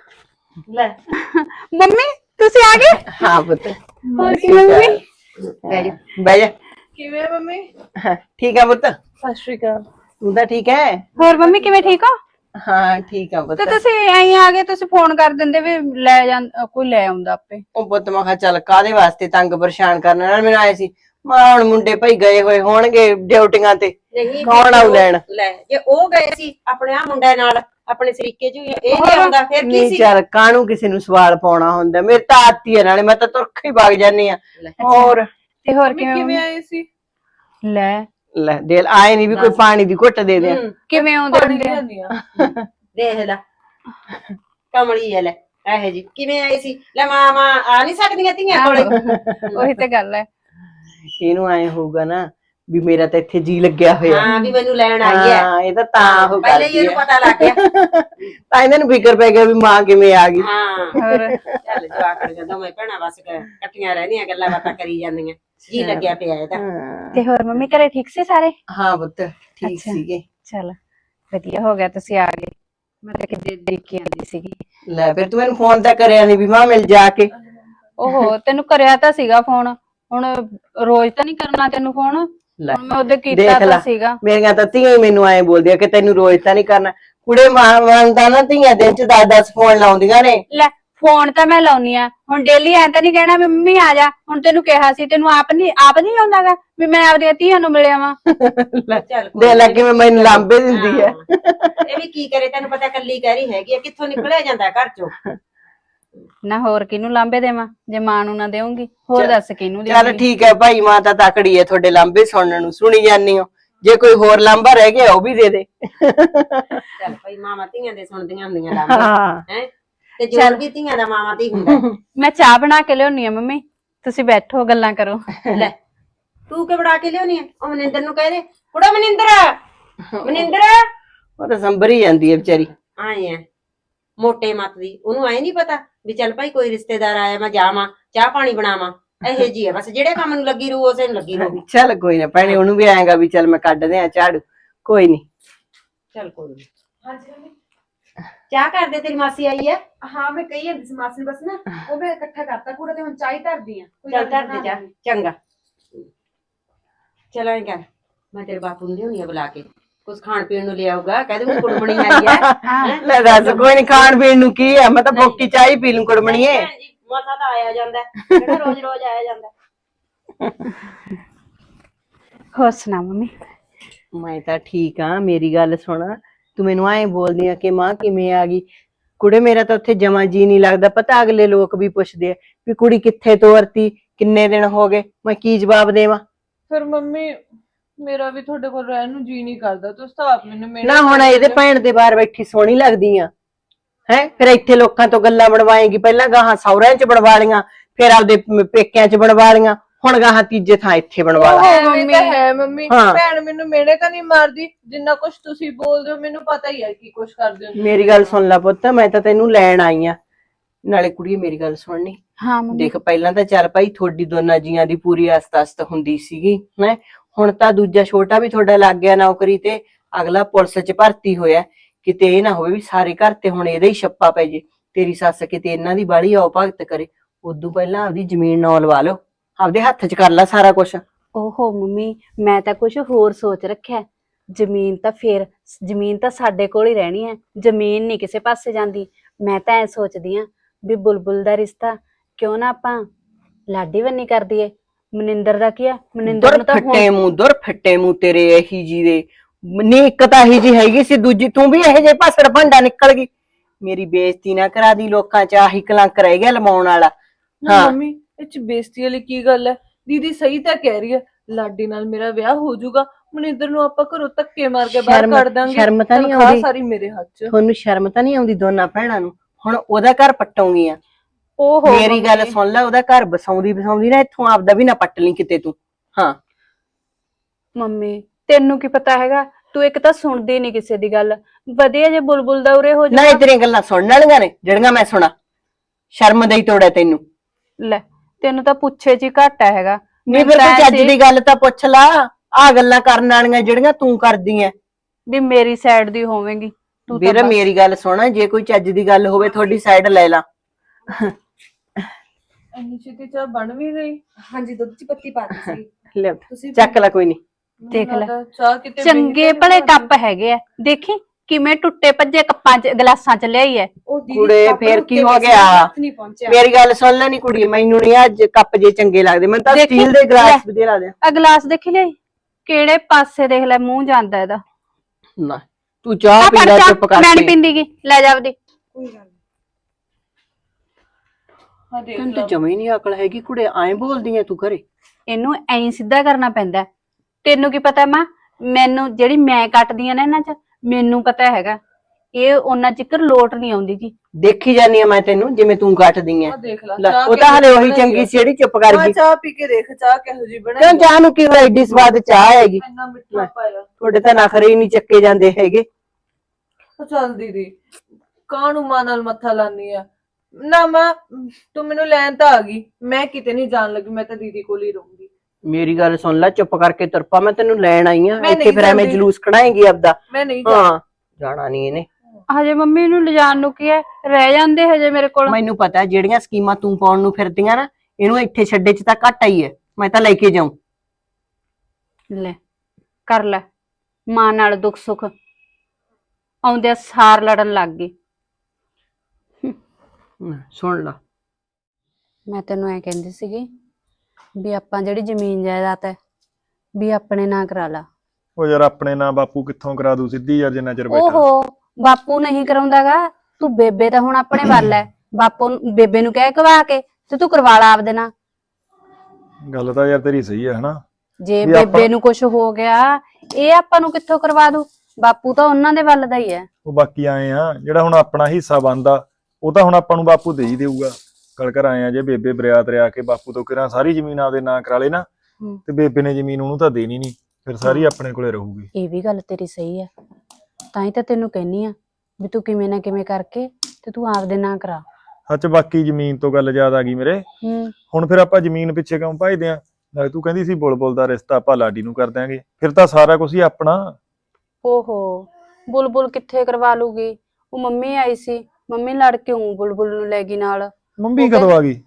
ਲੈ। ਮੰਮੀ ਤੁਸੀਂ ਆ ਗਏ? ਹਾਂ ਪੁੱਤ। ਹੋਰ ਕਿਵੇਂ ਮੰਮੀ? ਬਹਿ ਜਾ ਬਹਿ ਜਾ। ਕਿਵੇਂ ਆ ਮੰਮੀ? ਠੀਕ ਆ ਪੁੱਤ? ਸਤਿ ਸ਼੍ਰੀ ਅਕਾਲ। ਤੂੰ ਤਾਂ ਠੀਕ ਹੈ ਹੋਰ ਮੰਮੀ ਕਿਵੇਂ ਠੀਕ ਹੋ? ਹਾਂ ਠੀਕ ਆ ਪੁੱਤ। ਤੇ ਤੁਸੀਂ ਐਂ ਆ ਗਏ ਤੁਸੀਂ ਫੋਨ ਕਰ ਦਿੰਦੇ ਵੀ ਲੈ ਜਾਂ ਕੋਈ ਲੈ ਆਉਂਦਾ ਆਪੇ। ਉਹ ਪੁੱਤ ਮੈਂ ਕਿਹਾ ਚੱਲ ਕਾਦੇ ਵਾਸਤੇ ਤੰਗ ਪਰੇਸ਼ਾਨ ਕਰਨ ਨਾਲ ਮੈਨੂੰ ਆਏ ਸੀ? ਮਾਂ ਹੁਣ ਮੁੰਡੇ ਭਾਈ ਗਏ ਹੋਏ ਹੋਣਗੇ ਡਿਊਟੀਆਂ ਤੇ। ਨਹੀਂ ਕੌਣ ਆਉ ਲੈਣ? ਲੈ ਜੇ ਉਹ ਗਏ ਸੀ ਆਪਣੇ ਆ ਮੁੰਡੇ ਨਾਲ ਆਪਣੇ ਸਰੀਕੇ ਚ ਇਹ ਨਹੀਂ ਆਉਂਦਾ ਫਿਰ ਕੀ ਨਹੀਂ ਸੀ? ਚੱਲ ਕਾਹਨੂੰ ਕਿਸੇ ਨੂੰ ਸਵਾਲ ਪਾਉਣਾ ਹੁੰਦਾ? ਮੇਰੇ ਤਾਂ ਆਤੀ ਹੈ ਨਾਲੇ ਮੈਂ ਤਾਂ ਤੁਰਖ ਹੀ ਵਗ ਜਾਨੀ ਆ। ਹੋਰ? ਤੇ ਹੋਰ ਕਿਵੇਂ ਕਿਵੇਂ ਆਏ ਸੀ? ਲੈ। ਲੈ ਦੇ ਆਏ ਨਹੀਂ ਵੀ ਕੋਈ ਪਾਣੀ ਦੀ ਘੁੱਟ ਦੇ ਦੇ ਕਿਵੇਂ ਆਉਂਦੇ ਹੁੰਦੇ ਆ? ਦੇਖ ਲੈ। ਕਮਲੀ ਹੈ ਲੈ। ਇਹ ਜੀ ਕਿਵੇਂ ਆਈ ਸੀ? ਲੈ ਮਾਮਾ ਆ ਨਹੀਂ ਸਕਦੀਆਂ ਧੀਆਂ ਕੋਲੇ? ਉਹੀ ਤੇ ਗੱਲ ਹੈ। ਇਹਨੂੰ ਆਏ ਹੋਊਗਾ ਨਾ? ਵੀ ਮੇਰਾ ਤਾਂ ਇੱਥੇ ਜੀ ਲੱਗਿਆ ਹੋਇਆ। ਹਾਂ ਵੀ ਮੈਨੂੰ ਲੈਣ ਆਈ ਹੈ ਹਾਂ ਇਹ ਤਾਂ ਤਾਂ ਉਹ ਪਹਿਲੇ ਹੀ ਕਰਦੀ ਇਹਨੂੰ ਹੈ ਪਤਾ ਲੱਗ ਗਿਆ। ਤਾਂ ਇਹਨਾਂ ਨੂੰ ਫਿਕਰ ਪੈ ਗਿਆ ਵੀ ਮਾਂ ਕਿਵੇਂ ਆ ਗਈ। ਹਾਂ। ਹੋਰ। ਚੱਲ ਜਵਾਕੜ ਜਦੋਂ ਮੈਂ ਭੈਣਾਂ ਬਸ ਕ- ਇਕੱਠੀਆਂ ਰਹਿੰਦੀਆਂ ਗੱਲਾਂ ਬਾਤਾਂ ਕਰੀ ਜਾਂਦੀਆਂ। ਜੀ ਲੱਗਿਆ ਪਿਆ ਇਹਦਾ। ਹਾਂ। ਤੇ ਹੋਰ ਮੰਮੀ ਘਰੇ ਠੀਕ ਸੀ ਸਾਰੇ? ਹਾਂ ਪੁੱਤ ਠੀਕ ਅੱਛਾ। ਸੀਗੇ। ਚਲ ਵਧੀਆ ਹੋ ਗਿਆ ਤੁਸੀਂ ਆ ਗਏ। ਮੈਂ ਤਾਂ ਕਿਤੇ ਦੇਖ ਕੇ ਆਂਦੀ ਸੀਗੀ। ਲੈ ਫਿਰ ਤੂੰ ਮੈਨੂੰ ਫੋਨ ਤਾਂ ਕਰਿਆ ਨਹੀਂ ਵੀ ਮਾਂ ਮਿਲ ਜਾ ਕੇ। ਓਹੋ ਤੈਨੂੰ ਕਰਿਆ ਤਾਂ ਸੀਗਾ ਫੋਨ ਹੁਣ ਰੋਜ਼ ਤਾਂ ਨਹੀਂ ਕਰਨਾ ਤੈਨੂੰ ਫੋਨ ਲੈ। ਹੁਣ ਮੈਂ ਉਹਦੇ ਕੀਤਾ ਦੇਖ ਤਾਂ ਲੈ ਸੀਗਾ। ਮੇਰੀਆਂ ਤਾਂ ਧੀਆਂ ਹੀ ਮੈਨੂੰ ਐਂ ਬੋਲਦੀਆਂ ਕਿ ਤੈਨੂੰ ਰੋਜ਼ ਤਾਂ ਨਹੀਂ ਕਰਨਾ। ਕੁੜੇ ਮਾਂ ਤਾਂ ਨਾ ਧੀਆਂ ਦਿਨ ਚ 10-10 ਫੋਨ ਲਾਉਂਦੀਆਂ ਨੇ। ਲੈ ਫੋਨ ਤਾਂ ਮੈਂ ਲਾਉਣੀ ਆ। ਹੁਣ ਡੇਲੀ ਐ ਤਾਂ ਨਹੀਂ ਕਹਿਣਾ ਵੀ ਮੰਮੀ ਆ ਜਾ। ਹੁਣ ਤੈਨੂੰ ਕਿਹਾ ਸੀ ਤੈਨੂੰ ਆਪ ਨਹੀਂ ਆਪ ਨਹੀਂ ਆਉਂਦਾਗਾ ਵੀ ਮੈਂ ਆਪਦੀਆਂ ਧੀਆਂ ਨੂੰ ਮਿਲਿਆ ਵਾਂ। ਲੈ, ਚੱਲ ਕੋਈ ਦੇ ਲੈ ਕਿਵੇਂ ਮੈਨੂੰ ਲਾਂਬੇ ਦਿੰਦੀ ਹੈ। ਹਾਂ। ਇਹ ਵੀ ਕੀ ਕਰੇ ਤੈਨੂੰ ਪਤਾ ਕੱਲੀ ਕਹਿ ਰਹੀ ਹੈਗੀ ਆ ਕਿੱਥੋਂ ਨਿਕਲਿਆ ਜਾਂਦਾ ਘਰ ਚੋਂ? ਨਾ ਹੋਰ ਕਿਹਨੂੰ ਲਾਂਬੇ ਦੇਵਾਂ? ਜੇ ਮਾਂ ਨੂੰ ਨਾ ਦੇਵਾਂਗੀ ਹੋਰ ਦੱਸ ਕਿਹਨੂੰ ਚੱਲ ਦੇਵਾਂਗੀ ਠੀਕ ਹੈ ਭਾਈ ਮਾਂ ਤਾਂ ਤਕੜੀ ਹੈ ਤੁਹਾਡੇ ਲਾਂਬੇ ਸੁਣਨ ਨੂੰ ਸੁਣੀ ਜਾਂਦੀ ਹੋ। ਜੇ ਕੋਈ ਹੋਰ ਲਾਂਬਾ ਰਹਿ ਗਿਆ ਉਹ ਵੀ ਦੇ ਦੇ। ਚੱਲ ਭਾਈ ਮਾਮਾ ਧੀਆਂ ਦੇ ਸੁਣਦੀਆਂ ਹੁੰਦੀਆਂ ਲਾਂਬੇ ਹਾਂ ਹੈ? ਤੇ ਜੋ ਵੀ ਧੀਆਂ ਦਾ ਮਾਮਾ ਧੀ ਹੁੰਦਾ ਮੈਂ ਚਾਹ ਬਣਾ ਕੇ ਲਿਆਉਣੀ ਆ ਮੰਮੀ। ਤੁਸੀਂ ਬੈਠੋ ਗੱਲਾਂ ਕਰੋ। ਲੈ ਤੂੰ ਕਿ ਬੜਾ ਕੇ ਲਿਆਉਣੀ ਆ? ਉਹ ਮਨਿੰਦਰ ਨੂੰ ਕਹਿ ਦੇ। ਕੁੜਾ ਮਨਿੰਦਰ ਮਨਿੰਦਰ। ਉਹ ਤਾਂ ਸੰਭਰੀ ਜਾਂਦੀ ਹੈ ਵਿਚਾਰੀ। ਆਏ ਆ। ਮੋਟੇ ਮੱਤ ਦੀ। ਉਹਨੂੰ ਐ ਨਹੀਂ ਪਤਾ ਵੀ ਚੱਲ ਭਾਈ ਕੋਈ ਰਿਸ਼ਤੇਦਾਰ ਆਇਆ ਮੈਂ ਜਾਵਾਂ ਚਾਹ ਪਾਣੀ ਬਣਾਵਾਂ। ਇਹੋ ਜੀ ਆ। ਬਸ ਜਿਹੜੇ ਕੰਮ ਨੂੰ ਲੱਗੀ ਰੂ ਉਸੇ ਨੂੰ ਲੱਗੀ ਰਹੂ। ਚੱਲ ਕੋਈ ਨਾ ਭੈਣੇ ਉਹਨੂੰ ਵੀ ਆਏਗਾ ਵੀ ਚੱਲ ਮੈਂ ਕੱਢ ਦਿਆਂ ਝਾੜੂ। ਕੋਈ ਨਹੀਂ ਚੱਲ ਕੋਈ ਨੀ। ਚਾਹ ਕਰ ਦੇ ਤੇਰੀ ਮਾਸੀ ਆਈ ਹੈ ਹਾਂ ਮੈਂ ਕਹੀ ਜਾਂਦੀ ਸੀ ਮਾਸੀ ਬਸ ਨਾ ਉਹ ਮੈਂ ਇਕੱਠਾ ਕਰਤਾ ਕੂੜਾ ਤੇ ਹੁਣ ਚਾਹ ਹੀ ਧਰਦੀ ਆ। ਚੱਲ ਧਰ ਦੇ ਜਾ ਚੰਗਾ। ਚਲ ਐਂ ਕਰ। ਮੈਂ ਤੇਰੇ ਬਾਪੂ ਨੂੰ ਲਿਆਉਣੀ ਆ ਬੁਲਾ ਕੇ। ਕੁਝ ਖਾਣ ਪੀਣ ਨੂੰ ਲਿਆਊਗਾ ਕਹਿ ਦੇ ਕੁੜਮਣੀ ਆਈ ਹੈ। ਹੈਂ? ਲੈ ਦੱਸ ਕੋਈ ਨਹੀਂ ਖਾਣ ਪੀਣ ਨੂੰ ਕੀ ਹੈ ਮੈਂ ਤਾਂ ਫੋਕੀ ਚਾਹ ਪੀ ਲੂੰ ਕੁੜਮਣੀਏ। ਭੈਣ ਜੀ, ਮਸਾ ਤਾਂ ਆਇਆ ਜਾਂਦਾ ਹੈ। ਕਿਹੜਾ ਰੋਜ਼ ਰੋਜ਼ ਆਇਆ ਜਾਂਦਾ। ਹੈ। ਹੋਰ ਸੁਣਾ ਮੰਮੀ? ਮੈਂ ਤਾਂ ਠੀਕ ਆ ਮੇਰੀ ਗੱਲ ਸੁਣ। ਤੂੰ ਮੈਨੂੰ ਐਂ ਬੋਲਦੀ ਆ ਕਿ ਮਾਂ ਕਿਵੇਂ ਆ ਗਈ? ਕੁੜੇ ਮੇਰਾ ਤਾਂ ਉੱਥੇ ਜਮਾ ਜੀ ਨਹੀਂ ਲੱਗਦਾ। ਪਤਾ ਅਗਲੇ ਲੋਕ ਵੀ ਪੁੱਛਦੇ ਆ ਵੀ ਕੁੜੀ ਕਿੱਥੇ ਤੋਰਤੀ ਕਿੰਨੇ ਦਿਨ ਹੋ ਗਏ? ਮੈਂ ਕੀ ਜਵਾਬ ਦੇਵਾਂ? ਫਿਰ ਮੰਮੀ ਮੇਰਾ ਵੀ ਤੁਹਾਡੇ ਕੋਲ ਰਹਿਣ ਨੂੰ ਜੀ ਨਹੀਂ ਕਰਦਾ ਤੁਸੀਂ ਤਾਂ ਆਪ ਮੈਨੂੰ ਮਿਹਨਤ ਨਾ ਹੁਣ ਇਹਦੇ। ਭੈਣ ਦੇ ਬਾਹਰ ਬੈਠੀ ਸੋਹਣੀ ਲੱਗਦੀ ਆ। ਹੈ? ਫਿਰ ਇੱਥੇ ਲੋਕਾਂ ਤੋਂ ਗੱਲਾਂ ਬਣਵਾਏਗੀ। ਪਹਿਲਾਂ ਗਾਹਾਂ ਸੌਰਿਆਂ ਚ ਬਣਵਾ ਲੀਆਂ ਫਿਰ ਆਪਦੇ ਪੇਕਿਆਂ ਚ ਬਣਵਾ ਲੀਆਂ ਹੁਣ ਗਾਹਾਂ ਤੀਜੇ ਥਾਂ ਇੱਥੇ ਬਣਵਾ ਲਾ। ਹੈ ਮੰਮੀ ਹਾਂ। ਭੈਣ ਮੈਨੂੰ ਮਿਹਣੇ ਤਾਂ ਨਹੀਂ ਮਾਰਦੀ। ਜਿੰਨਾ ਕੁਝ ਤੁਸੀਂ ਬੋਲਦੇ ਹੋ ਮੈਨੂੰ ਪਤਾ ਹੀ ਹੈ ਕੀ ਕੁਝ ਕਰਦੇ ਹੋ। ਮੇਰੀ ਗੱਲ ਸੁਣ ਲੈ ਪੁੱਤ ਮੈਂ ਤਾਂ ਤੈਨੂੰ ਲੈਣ ਆਈ ਆ। ਨਾਲੇ ਕੁੜੀਏ ਮੇਰੀ ਗੱਲ ਸੁਣਨੀ। ਹਾਂ ਮੰਮੀ। ਦੇਖ ਪਹਿਲਾਂ ਤਾਂ ਚੱਲ ਭਾਈ ਤੁਹਾਡੀ ਦੋਨਾਂ ਜੀਆਂ ਦੀ ਪੂਰੀ ਅਸਤ-ਅਸਤ ਹੁੰਦੀ ਸੀਗੀ ਹੈ? ਹੁਣ ਤਾਂ ਦੂਜਾ ਛੋਟਾ ਵੀ ਤੁਹਾਡਾ ਲੱਗ ਗਿਆ ਨੌਕਰੀ ਤੇ, ਅਗਲਾ ਪੁਲਿਸ 'ਚ ਭਰਤੀ ਹੋਇਆ। ਕਿਤੇ ਇਹ ਨਾ ਹੋਵੇ ਵੀ ਸਾਰੇ ਘਰ ਤੇ ਹੁਣ ਇਹਦਾ ਹੀ ਛੱਪਾ ਪੈ ਜੇ। ਤੇਰੀ ਸੱਸ ਕਿਤੇ ਇਹਨਾਂ ਦੀ ਬਾੜੀ ਆਓ ਭਗਤ ਕਰੇ। ਉਦੋਂ ਪਹਿਲਾਂ ਆਪਦੀ ਜ਼ਮੀਨ ਨਾਲ ਲਵਾ ਲਓ। ਆਪਦੇ ਹੱਥ 'ਚ ਕਰ ਲੈ ਸਾਰਾ ਕੁਝ ਓਹੋ ਮੰਮੀ, ਮੈਂ ਤਾਂ ਕੁਝ ਹੋਰ ਸੋਚ ਰੱਖਿਆ ਜ਼ਮੀਨ ਤਾਂ ਫੇਰ, ਜ਼ਮੀਨ ਤਾਂ ਸਾਡੇ ਕੋਲ ਹੀ ਰਹਿਣੀ ਹੈ। ਜ਼ਮੀਨ ਨਹੀਂ ਕਿਸੇ ਪਾਸੇ ਜਾਂਦੀ। ਮੈਂ ਤਾਂ ਐ ਸੋਚਦੀ ਆ ਵੀ ਬੁਲਬੁਲ ਦਾ ਰਿਸ਼ਤਾ ਕਿਉਂ ਨਾ ਆਪਾਂ ਲਾਡੀ ਬੰਨੀ ਕਰ ਦਈਏ। ਮਨਿੰਦਰ ਦਾ ਕੀ ਹੈ ਮਨਿੰਦਰ ਦੁਰ ਨੂੰ ਤਾਂ ਹੁਣ ਫੱਟੇ ਮੂੰਹ ਦੁਰ ਫੱਟੇ ਮੂੰਹ ਤੇਰੇ ਇਹੀ ਜੀ ਦੇ। ਨੀ ਇੱਕ ਤਾਂ ਇਹੀ ਜੀ ਹੈਗੀ ਸੀ ਦੂਜੀ ਤੂੰ ਵੀ ਇਹੋ ਜੇ ਪਾਸੜ ਭੰਡਾ ਨਿਕਲ ਗਈ। ਮੇਰੀ ਬੇਇੱਜ਼ਤੀ ਨਾ ਕਰਾ ਦੀ ਲੋਕਾਂ 'ਚ ਆਹੀ ਕਲੰਕ ਰਹਿ ਗਿਆ ਲਮਾਉਣ ਵਾਲਾ। ਨਾ ਹਾਂ। ਮੰਮੀ ਇਹ ਚ ਬੇਇੱਜ਼ਤੀ ਵਾਲੀ ਕੀ ਗੱਲ ਹੈ ਦੀਦੀ ਸਹੀ ਤਾਂ ਕਹਿ ਰਹੀ ਹੈ ਲਾਡੀ ਨਾਲ ਮੇਰਾ ਵਿਆਹ ਹੋ ਜਾਊਗਾ ਮਨਿੰਦਰ ਨੂੰ ਆਪਾਂ ਘਰੋਂ ਧੱਕੇ ਮਾਰ ਕੇ ਬਾਹਰ ਸ਼ਰਮ- ਕੱਢ ਦਾਂਗੇ। ਸ਼ਰਮ ਤਾਂ ਨਹੀਂ ਤਨਖਾਹ ਆਉਂਦੀ? ਸਾਰੀ ਮੇਰੇ ਹੱਥ 'ਚ। ਤੁਹਾਨੂੰ ਸ਼ਰਮ ਤਾਂ ਨਹੀਂ ਆਉਂਦੀ ਦੋਨਾਂ ਭੈਣਾਂ ਨੂੰ? ਹੁਣ ਉਹਦਾ ਘਰ ਪੱਟੋਂਗੀਆਂ ਓਹੋ ਮੇਰੀ ਗੱਲ ਸੁਣ ਲੈ ਉਹਦਾ ਘਰ ਬਸਾਉਂਦੀ ਬਸਾਉਂਦੀ ਨਾ ਇੱਥੋਂ ਆਪਦਾ ਵੀ ਨਾ ਪੱਟ ਲਈ ਕਿਤੇ ਤੂੰ। ਹਾਂ। ਮੰਮੀ ਤੈਨੂੰ ਕੀ ਪਤਾ ਹੈਗਾ? ਤੂੰ ਇੱਕ ਤਾਂ ਸੁਣਦੀ ਨਹੀਂ ਕਿਸੇ ਦੀ ਗੱਲ। ਵਧੀਆ ਜੇ ਬੁਲਬੁਲ ਦਾ ਉਰੇ ਹੋ ਨਾ ਜਾ ਇਹ ਤੇਰੀਆਂ ਗੱਲਾਂ ਸੁਣਨ ਵਾਲੀਆਂ ਨੇ ਜਿਹੜੀਆਂ ਮੈਂ ਸੁਣਾ। ਸ਼ਰਮ ਦਾ ਹੀ ਤੋੜਿਆ ਤੈਨੂੰ। ਲੈ ਤੈਨੂੰ ਤਾਂ ਪੁੱਛੇ ਹੀ ਘੱਟ ਹੈਗਾ। ਨਹੀਂ ਫਿਰ ਤਾਂ ਚੱਜ ਦੀ ਗੱਲ ਤਾਂ ਪੁੱਛ ਲਾ। ਆ ਗੱਲਾਂ ਕਰਨ ਵਾਲੀਆਂ ਜਿਹੜੀਆਂ ਤੂੰ ਕਰਦੀ ਐ। ਵੀ ਮੇਰੀ ਸਾਈਡ ਦੀ ਹੋਵੇਂਗੀ। ਤੂੰ ਤਾਂ ਵੀਰ ਬਸ- ਮੇਰੀ ਗੱਲ ਸੁਣ ਜੇ ਕੋਈ ਚੱਜ ਦੀ ਗੱਲ ਹੋਵੇ ਤੁਹਾਡੀ ਸਾਈਡ ਲੈ ਲਾ। ਇੰਨੀ ਛੇਤੀ ਚਾਹ ਬਣ ਵੀ ਗਈ? ਹਾਂਜੀ ਦੁੱਧ ਚ ਪੱਤੀ ਪਾ ਦਿੱਤੀ ਸੀ। ਲੈ ਤੁਸੀਂ ਚੱਕ ਲੈ ਕੋਈ ਨਹੀਂ। ਮੈਨੂੰ ਦੇਖ ਲੈ। ਲੱਗਦਾ ਚਾਹ ਕਿਤੇ ਚੰਗੇ ਭਲੇ ਕੱਪ ਹੈਗੇ ਆ। ਦੇਖੀ ਕਿਵੇਂ ਟੁੱਟੇ ਭੱਜੇ ਕੱਪਾਂ ਚ ਗਲਾਸਾਂ ਚ ਲਿਆਈ ਐ। ਉਹ ਦੀਦੀ ਕੁੜੇ, ਕੱਪ ਫੇਰ ਕੀ ਹੋ ਗਿਆ? ਹੱਥ ਨਹੀਂ ਪਹੁੰਚਿਆ। ਮੇਰੀ ਗੱਲ ਸੁਣ ਲੈ ਨੀ ਕੁੜੀ ਮੈਨੂੰ ਨਹੀਂ ਅੱਜ ਕੱਪ ਜੇ ਚੰਗੇ ਲੱਗਦੇ। ਮੈਨੂੰ ਤਾਂ ਦੇਖੀ, ਸਟੀਲ ਦੇ ਗਲਾਸ ਲੈ। ਵਧੀਆ ਲੱਗਦੇ ਆ। ਆ ਗਲਾਸ ਦੇਖੀ ਲਿਆਈ ਕਿਹੜੇ ਪਾਸੇ ਦੇਖ ਲੈ ਮੂੰਹ ਜਾਂਦਾ ਇਹਦਾ। ਨਾ ਤੂੰ ਚਾਹ ਆ ਪੀ ਫੜ ਲੈ ਚੁੱਪ ਮੈਂ ਨਹੀਂ ਪਿੰਦੀ ਗੀ। ਲੈ ਜਾ ਆਪਦੀ। ਕੋਈ ਗੱਲ ਨੀ। ਹਾਂ ਦੇਖ ਤੈਨੂੰ ਲਾ ਤਾਂ। ਜਮਾ ਹੀ ਨਹੀਂ ਅਕਲ ਹੈਗੀ ਕੁੜੇ ਐਂ ਬੋਲਦੀ ਐ ਤੂੰ ਘਰੇ। ਇਹਨੂੰ ਐਂ ਸਿੱਧਾ ਕਰਨਾ ਪੈਂਦਾ। ਹੈ। ਤੈਨੂੰ ਕੀ ਪਤਾ ਮਾਂ ਮੈਨੂੰ ਜਿਹੜੀ ਮੈਂ ਕੱਟਦੀ ਆ ਨਾ ਇਹਨਾਂ ਚ ਮੈਨੂੰ ਪਤਾ ਹੈਗਾ। ਇਹ ਉਹਨਾਂ ਚਿਕਰ ਲੋਟ ਨਹੀਂ ਆਉਂਦੀ ਜੀ। ਦੇਖੀ ਜਾਨੀ ਆ ਮੈਂ ਤੈਨੂੰ ਜਿਵੇਂ ਤੂੰ ਕੱਟਦੀ ਐ ਆਹ ਦੇਖ ਲਾ ਲੈ, ਚਾਹ ਉਹ ਤਾਂ ਕਿਹੋ ਹਲੇ ਜਿਹੀ ਉਹੀ ਬਣਾਈ ਚੰਗੀ। ਸੀ ਜਿਹੜੀ ਚੁੱਪ ਕਰ ਗਈ। ਚਾਹ ਪੀ ਕੇ ਦੇਖ ਚਾਹ ਕਿਹੋ ਜੀ ਬਣਾਈ ਕਿਉਂ ਹੈ। ਚਾਹ ਨੂੰ ਕੀ ਹੋਇਆ ਏਡੀ ਸਵਾਦ ਚਾਹ ਹੈਗੀ? ਇੰਨਾ ਮਿੱਠਾ ਪਾਇਆ। ਤੁਹਾਡੇ ਤਾਂ ਨਖਰੇ ਹੀ ਨਹੀਂ ਚੱਕੇ ਜਾਂਦੇ ਹੈਗੇ। ਉਹ ਚੱਲ ਦੀਦੀ ਕਾਹਨੂੰ ਮਾਂ ਨਾਲ ਮੱਥਾ ਲਾਨੀ ਆ? ਨਾ ਮਾਂ ਤੂੰ ਮੈਨੂੰ ਲੈਣ ਤਾਂ ਆ ਗਈ। ਮੈਂ ਕਿਤੇ ਨਹੀਂ ਜਾਣ ਲੱਗੀ ਮੈਂ ਤਾਂ ਦੀਦੀ ਕੋਲ ਹੀ ਰਹੂੰਗੀ। ਮੇਰੀ ਗੱਲ ਸੁਣ ਲੈ ਚੁੱਪ ਕਰਕੇ ਤੁਰਪਾ ਮੈਂ ਤੈਨੂੰ ਲੈਣ ਆਈ ਆ। ਮੈਂ ਇੱਥੇ ਨਹੀਂ ਫਿਰ ਐਵੇਂ ਜਾਂਦੀ। ਜਲੂਸ ਕਢਾਏਂਗੀ ਆਪਦਾ। ਮੈਂ ਨਹੀਂ ਜਾ ਹਾਂ ਜਾਣਾ ਨਹੀਂ ਇਹਨੇ। ਹਜੇ ਮੰਮੀ ਨੂੰ ਲਿਜਾਣ ਨੂੰ ਕੀ ਹੈ? ਰਹਿ ਜਾਂਦੇ ਹਜੇ ਮੇਰੇ ਕੋਲ। ਮੈਨੂੰ ਪਤਾ ਜਿਹੜੀਆਂ ਸਕੀਮਾਂ ਤੂੰ ਪਾਉਣ ਨੂੰ ਫਿਰਦੀਆਂ ਨਾ ਇਹਨੂੰ ਇੱਥੇ ਛੱਡੇ ਚ ਤਾਂ ਘੱਟ ਹੀ ਹੈ। ਮੈਂ ਤਾਂ ਲੈ ਕੇ ਜਾਉਂ ਲੈ ਕਰ ਲੈ। ਮਾਂ ਨਾਲ ਦੁੱਖ ਸੁੱਖ ਆਉਂਦੇ ਸਾਰ ਲੜਨ ਲੱਗ ਗਈ। ਸੁਣ ਲਾ। ਮੈਂ ਤੈਨੂੰ ਐ ਕਹਿੰਦੀ ਸੀਗੀ ਵੀ ਆਪਾਂ ਜਿਹੜੀ ਜ਼ਮੀਨ ਜਾਇਦਾਦ ਹੈ ਵੀ ਆਪਣੇ ਨਾਂ ਕਰਾ ਲਾ। ਉਹ ਯਾਰ ਆਪਣੇ ਨਾਲ ਬਾਪੂ ਕਿੱਥੋਂ ਕਰਾ ਦੂ? ਸਿੱਧੀ ਯਾਰ ਜਿੰਨਾ ਚਿਰ ਬੈਠਾ। ਓਹੋ ਬਾਪੂ ਨਹੀਂ ਕਰਾਉਂਦਾਗਾ। ਤੂੰ ਬੇਬੇ ਤਾਂ ਹੁਣ ਆਪਣੇ ਵੱਲ ਹੈ। ਬਾਪੂ ਨੂੰ- ਬੇਬੇ ਨੂੰ ਕਹਿ ਕਵਾ ਕੇ ਤੇ ਤੂੰ ਕਰਵਾ ਲਾ ਆਪਦੇ ਨਾਲ ਗੱਲ ਤਾਂ ਯਾਰ ਤੇਰੀ ਸਹੀ ਹੈ ਹਨਾ? ਜੇ ਵੀ ਆਪਾਂ- ਬੇਬੇ ਨੂੰ ਕੁਝ ਹੋ ਗਿਆ ਇਹ ਆਪਾਂ ਨੂੰ ਕਿੱਥੋਂ ਕਰਵਾ ਦੂ? ਬਾਪੂ ਤਾਂ ਉਹਨਾਂ ਦੇ ਵੱਲ ਦਾ ਹੀ ਹੈ। ਉਹ ਬਾਕੀ ਆਏ ਆ ਜਿਹੜਾ ਹੁਣ ਆਪਣਾ ਹਿੱਸਾ ਬੰਦਾ ਉਹ ਤਾਂ ਹੁਣ ਆਪਾਂ ਨੂੰ ਬਾਪੂ ਦੇ ਹੀ ਦੇਊਗਾ। ਗੱਲ ਕਰ ਆਏ ਆ ਜੇ ਬੇਬੇ ਬਰਿਆਤ ਰਿਆ ਕੇ ਬਾਪੂ ਤੋਂ ਕਿਰਾਂ ਸਾਰੀ ਜ਼ਮੀਨ ਆਪਦੇ ਨਾਂ ਕਰਾ ਲੇ ਨਾ। ਤੇ ਬੇਬੇ ਨੇ ਜ਼ਮੀਨ ਉਹਨੂੰ ਤਾਂ ਦੇਣੀ ਨਹੀਂ ਫਿਰ ਸਾਰੀ ਆਪਣੇ ਕੋਲੇ ਰਹੂਗੀ। ਇਹ ਵੀ ਗੱਲ ਤੇਰੀ ਸਹੀ ਹੈ ਤਾਂ ਹੀ ਤਾਂ ਤੈਨੂੰ ਕਹਿਨੀ ਆ ਵੀ ਤੂੰ ਕਿਵੇਂ ਨਾ ਕਿਵੇਂ ਕਰਕੇ ਤੇ ਤੂੰ ਆਪਦੇ ਨਾਂ ਕਰਾ। ਸੱਚ ਬਾਕੀ ਜ਼ਮੀਨ ਤੋਂ ਗੱਲ ਯਾਦ ਆ ਗਈ ਮੇਰੇ। ਹੁਣ ਫਿਰ ਆਪਾਂ ਜ਼ਮੀਨ ਪਿੱਛੇ ਕਿਉਂ ਭਜਦੇ ਆ? ਨਾਲੇ ਤੂੰ ਕਹਿੰਦੀ ਸੀ ਬੁਲਬੁਲ ਦਾ ਰਿਸ਼ਤਾ ਆਪਾਂ ਲਾਡੀ ਨੂੰ ਕਰ ਦਿਆਂਗੇ। ਫਿਰ ਤਾਂ ਸਾਰਾ ਕੁਝ ਹੀ ਆਪਣਾ। ਓਹੋ ਬੁਲਬੁਲ ਕਿੱਥੇ ਕਰਵਾ ਲੂਗੀ? ਉਹ ਮੰਮੀ ਆਈ ਸੀ ਮੰਮੀ ਲੜ ਕੇ ਉਹ ਬੁਲਬੁਲ ਨੂੰ ਲੈ ਗਈ ਨਾਲ। ਮੰਮੀ ਕਦੋਂ ਆ ਗਈ?